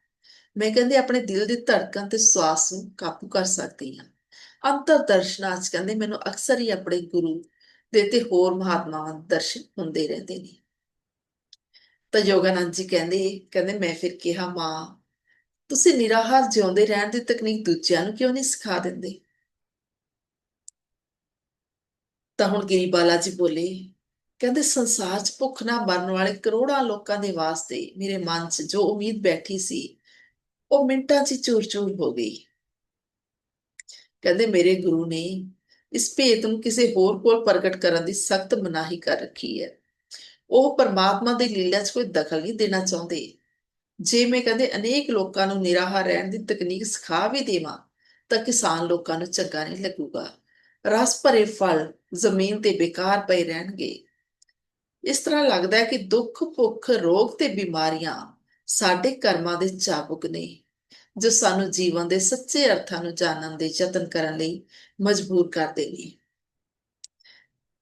ਮੈਂ ਕਹਿੰਦੇ ਆਪਣੇ ਦਿਲ ਦੀ ਧੜਕਣ ਤੇ ਸਵਾਸ ਨੂੰ ਕਾਬੂ ਕਰ ਸਕਦੀ ਹਾਂ। ਅੰਤਰ ਦਰਸ਼ਨਾਂ 'ਚ ਕਹਿੰਦੇ ਮੈਨੂੰ ਅਕਸਰ ਹੀ ਆਪਣੇ ਗੁਰੂ ਦੇ ਤੇ ਹੋਰ ਮਹਾਤਮਾਵਾਂ ਦੇ ਦਰਸ਼ਨ ਹੁੰਦੇ ਰਹਿੰਦੇ ਨੇ। ਤਾਂ ਯੋਗਾਨੰਦ ਜੀ ਕਹਿੰਦੇ ਕਹਿੰਦੇ ਮੈਂ ਫਿਰ ਕਿਹਾ, ਮਾਂ, ਤੁਸੀਂ ਨਿਰਾਹਾਰ ਜਿਉਂਦੇ ਰਹਿਣ ਦੀ ਤਕਨੀਕ ਦੂਜਿਆਂ ਨੂੰ ਕਿਉਂ ਨਹੀਂ ਸਿਖਾ ਦਿੰਦੇ? ਤਾਂ ਹੁਣ ਗਿਰੀ ਬਾਲਾ ਜੀ ਬੋਲੇ ਕਹਿੰਦੇ ਸੰਸਾਰ 'ਚ ਭੁੱਖ ਨਾ ਮਰਨ ਵਾਲੇ ਕਰੋੜਾਂ ਲੋਕਾਂ ਦੇ ਵਾਸਤੇ ਮੇਰੇ ਮਨ 'ਚ ਜੋ ਉਮੀਦ ਬੈਠੀ ਸੀ, ਉਹ ਮਿੰਟਾਂ 'ਚ ਚੂਰ-ਚੂਰ ਹੋ ਗਈ। ਕਹਿੰਦੇ ਮੇਰੇ ਗੁਰੂ ਨੇ ਇਸ ਭੇਤ ਨੂੰ ਕਿਸੇ ਹੋਰ ਕੋਲ ਪ੍ਰਗਟ ਕਰਨ ਦੀ ਸਖਤ ਮਨਾਹੀ ਕਰ ਰੱਖੀ ਹੈ। ਉਹ ਪਰਮਾਤਮਾ ਦੀ ਲੀਲਾ 'ਚ ਕੋਈ ਦਖਲ ਨਹੀਂ ਦੇਣਾ ਚਾਹੁੰਦੇ। ਜੇ ਮੈਂ ਕਹਿੰਦੇ ਅਨੇਕ ਲੋਕਾਂ ਨੂੰ ਨਿਰਾਹਾ ਰਹਿਣ ਦੀ ਤਕਨੀਕ ਸਿਖਾ ਵੀ ਦੇਵਾਂ, ਤਾਂ ਕਿਸਾਨ ਲੋਕਾਂ ਨੂੰ ਚੰਗਾ ਨਹੀਂ ਲੱਗੂਗਾ। ਰਸ ਭਰੇ ਫਲ ਜ਼ਮੀਨ ਤੇ ਬੇਕਾਰ ਪਏ ਰਹਿਣਗੇ। ਇਸ ਤਰ੍ਹਾਂ ਲੱਗਦਾ ਹੈ ਕਿ ਦੁੱਖ, ਭੁੱਖ, ਰੋਗ ਤੇ ਬਿਮਾਰੀਆਂ ਸਾਡੇ ਕਰਮਾਂ ਦੇ ਚਾਬੁਕ ਨੇ, ਜੋ ਸਾਨੂੰ ਜੀਵਨ ਦੇ ਸੱਚੇ ਅਰਥਾਂ ਨੂੰ ਜਾਣਨ ਦੇ ਯਤਨ ਕਰਨ ਲਈ ਮਜਬੂਰ ਕਰਦੇ ਨੇ।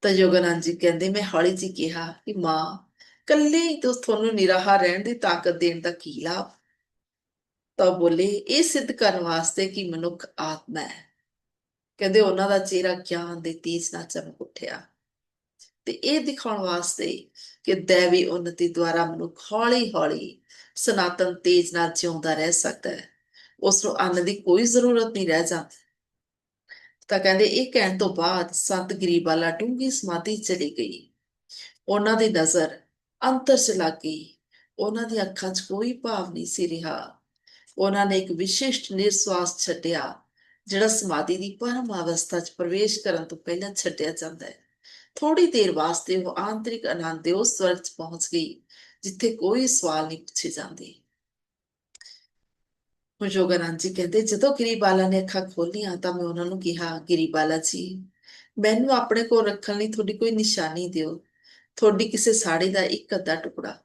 ਤਾਂ ਯੋਗਾਨੰਦ ਜੀ ਕਹਿੰਦੇ, ਮੈਂ ਹੌਲੀ ਜੀ ਕਿਹਾ ਕਿ ਮਾਂ ਕੱਲੇ ਹੀ ਤੁਹਾਨੂੰ ਨਿਰਾਹਾ ਰਹਿਣ ਦੀ ਤਾਕਤ ਦੇਣ ਦਾ ਕੀ ਲਾਭ? ਤਾਂ ਬੋਲੇ, ਇਹ ਸਿੱਧ ਕਰਨ ਵਾਸਤੇ ਕਿ ਮਨੁੱਖ ਆਤਮਾ ਹੈ। ਕਹਿੰਦੇ, ਉਹਨਾਂ ਦਾ ਚਿਹਰਾ ਗਿਆਨ ਦੇ ਤੇਜ ਨਾਲ ਚਮਕ ਉੱਠਿਆ। ਤੇ ਇਹ ਦਿਖਾਉਣ ਵਾਸਤੇ ਕਿ ਦੇਵੀ ਉન્નਤੀ ਦੁਆਰਾ ਮਨੁੱਖ ਹੌਲੀ-ਹੌਲੀ ਸਨਾਤਨ ਤੇਜ ਨਾਲ ਜਿਉਂਦਾ ਰਹਿ ਸਕਦਾ ਹੈ। ਉਸ ਨੂੰ ਅੰਨ ਦੀ ਕੋਈ ਜ਼ਰੂਰਤ ਨਹੀਂ ਰਹਿ ਜਾਂਦੀ। ਤਾਂ ਕਹਿੰਦੇ, ਇਹ ਕਹਿਣ ਤੋਂ ਬਾਅਦ ਸੰਤ ਗਰੀਬਾਲਾ ਡੂੰਗੀ ਸਮਾਧੀ ਚਲੀ ਗਈ। ਉਹਨਾਂ ਦੀ ਨਜ਼ਰ ਅੰਤਰ ਚ ਲੱਗ ਗਈ। ਉਹਨਾਂ ਦੀ ਅੱਖਾਂ 'ਚ ਕੋਈ ਭਾਵ ਨਹੀਂ ਸੀ ਰਿਹਾ। ਉਹਨਾਂ ਨੇ ਇੱਕ ਵਿਸ਼ਿਸ਼ਟ ਨਿਰਸਵਾਸ ਛੱਡਿਆ, ਜਿਹੜਾ ਸਮਾਧੀ ਦੀ ਪਰਮ ਅਵਸਥਾ 'ਚ ਪ੍ਰਵੇਸ਼ ਕਰਨ ਤੋਂ ਪਹਿਲਾਂ ਛੱਡਿਆ ਜਾਂਦਾ ਹੈ। ਥੋੜੀ ਦੇਰ ਵਾਸਤੇ ਉਹ ਆਂਤਰਿਕ ਆਨੰਦ ਦੇ ਉਸ ਸਵਰਗ 'ਚ ਪਹੁੰਚ ਗਈ, ਜਿੱਥੇ ਕੋਈ ਸਵਾਲ ਨਹੀਂ ਪੁੱਛੇ ਜਾਂਦੇ। ਹੁਣ ਯੋਗਾਨੰਦ ਜੀ ਕਹਿੰਦੇ, ਜਦੋਂ ਗਰੀਬਾਲਾ ਨੇ ਅੱਖਾਂ ਖੋਲੀਆਂ ਤਾਂ ਮੈਂ ਉਹਨਾਂ ਨੂੰ ਕਿਹਾ, ਗਰੀਬਾਲਾ ਜੀ, ਮੈਨੂੰ ਆਪਣੇ ਕੋਲ ਰੱਖਣ ਲਈ ਤੁਹਾਡੀ ਕੋਈ ਨਿਸ਼ਾਨੀ ਦਿਓ। ਤੁਹਾਡੀ ਕਿਸੇ ਸਾੜੀ ਦਾ ਇੱਕ ਅੱਧਾ ਟੁਕੜਾ।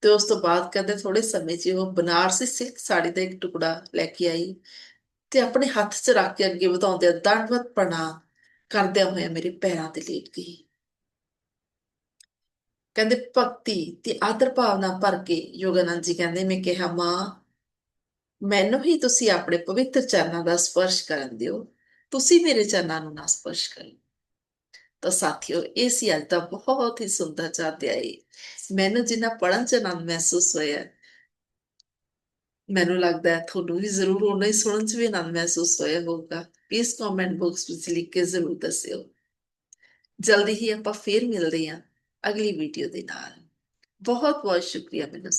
ਤੇ ਉਸ ਤੋਂ ਬਾਅਦ ਕਹਿੰਦੇ ਥੋੜੇ ਸਮੇਂ 'ਚ ਉਹ ਬਨਾਰਸੀ ਸਿਲਕ ਸਾੜੀ ਦਾ ਇੱਕ ਟੁਕੜਾ ਲੈ ਕੇ ਆਈ ਤੇ ਆਪਣੇ ਹੱਥ 'ਚ ਰੱਖ ਕੇ ਅੱਗੇ ਵਧਾਉਂਦੇ ਦੰਡਵਤ ਪ੍ਰਣਾਮ ਕਰਦਿਆਂ ਹੋਇਆ ਮੇਰੇ ਪੈਰਾਂ ਤੇ ਲੇਟ ਗਈ। ਕਹਿੰਦੇ, ਭਗਤੀ ਤੇ ਆਦਰ ਭਾਵਨਾ ਭਰ ਕੇ ਯੋਗਾਨੰਦ ਜੀ ਕਹਿੰਦੇ, ਮੈਂ ਕਿਹਾ, ਮਾਂ, ਮੈਨੂੰ ਹੀ ਤੁਸੀਂ ਆਪਣੇ ਪਵਿੱਤਰ ਚਰਨਾਂ ਦਾ ਸਪਰਸ਼ ਕਰਨ ਦਿਓ। ਤੁਸੀਂ ਮੇਰੇ ਚਰਨਾਂ ਨੂੰ ਨਾ ਸਪਰਸ਼ ਕਰੋ ਤਾਂ ਸਾਥੀਓ, ਇਹ ਸੀ ਅੱਜ ਦਾ ਬਹੁਤ ਹੀ ਸੁੰਦਰ ਚਾਹਤਿਆਈ ਮੈਨੂੰ ਜਿੰਨਾ ਪੜਨ ਚ ਆਨੰਦ ਮਹਿਸੂਸ ਹੋਇਆ, ਮੈਨੂੰ ਲੱਗਦਾ ਹੈ, ਤੁਹਾਨੂੰ ਵੀ ਜ਼ਰੂਰ ਉਹਨਾਂ ਹੀ ਸੁਣਨ ਚ ਵੀ ਆਨੰਦ ਮਹਿਸੂਸ ਹੋਇਆ ਹੋਊਗਾ। ਪਲੀਜ਼ ਕਮੈਂਟ ਬਾਕਸ ਵਿੱਚ ਲਿਖ ਕੇ ਜ਼ਰੂਰ ਦੱਸਿਓ। ਜਲਦੀ ਹੀ ਆਪਾਂ ਫੇਰ ਮਿਲਦੇ ਹਾਂ ਅਗਲੀ ਵੀਡੀਓ ਦੇ ਨਾਲ। ਬਹੁਤ ਬਹੁਤ ਸ਼ੁਕਰੀਆ ਮੈਨੂੰ।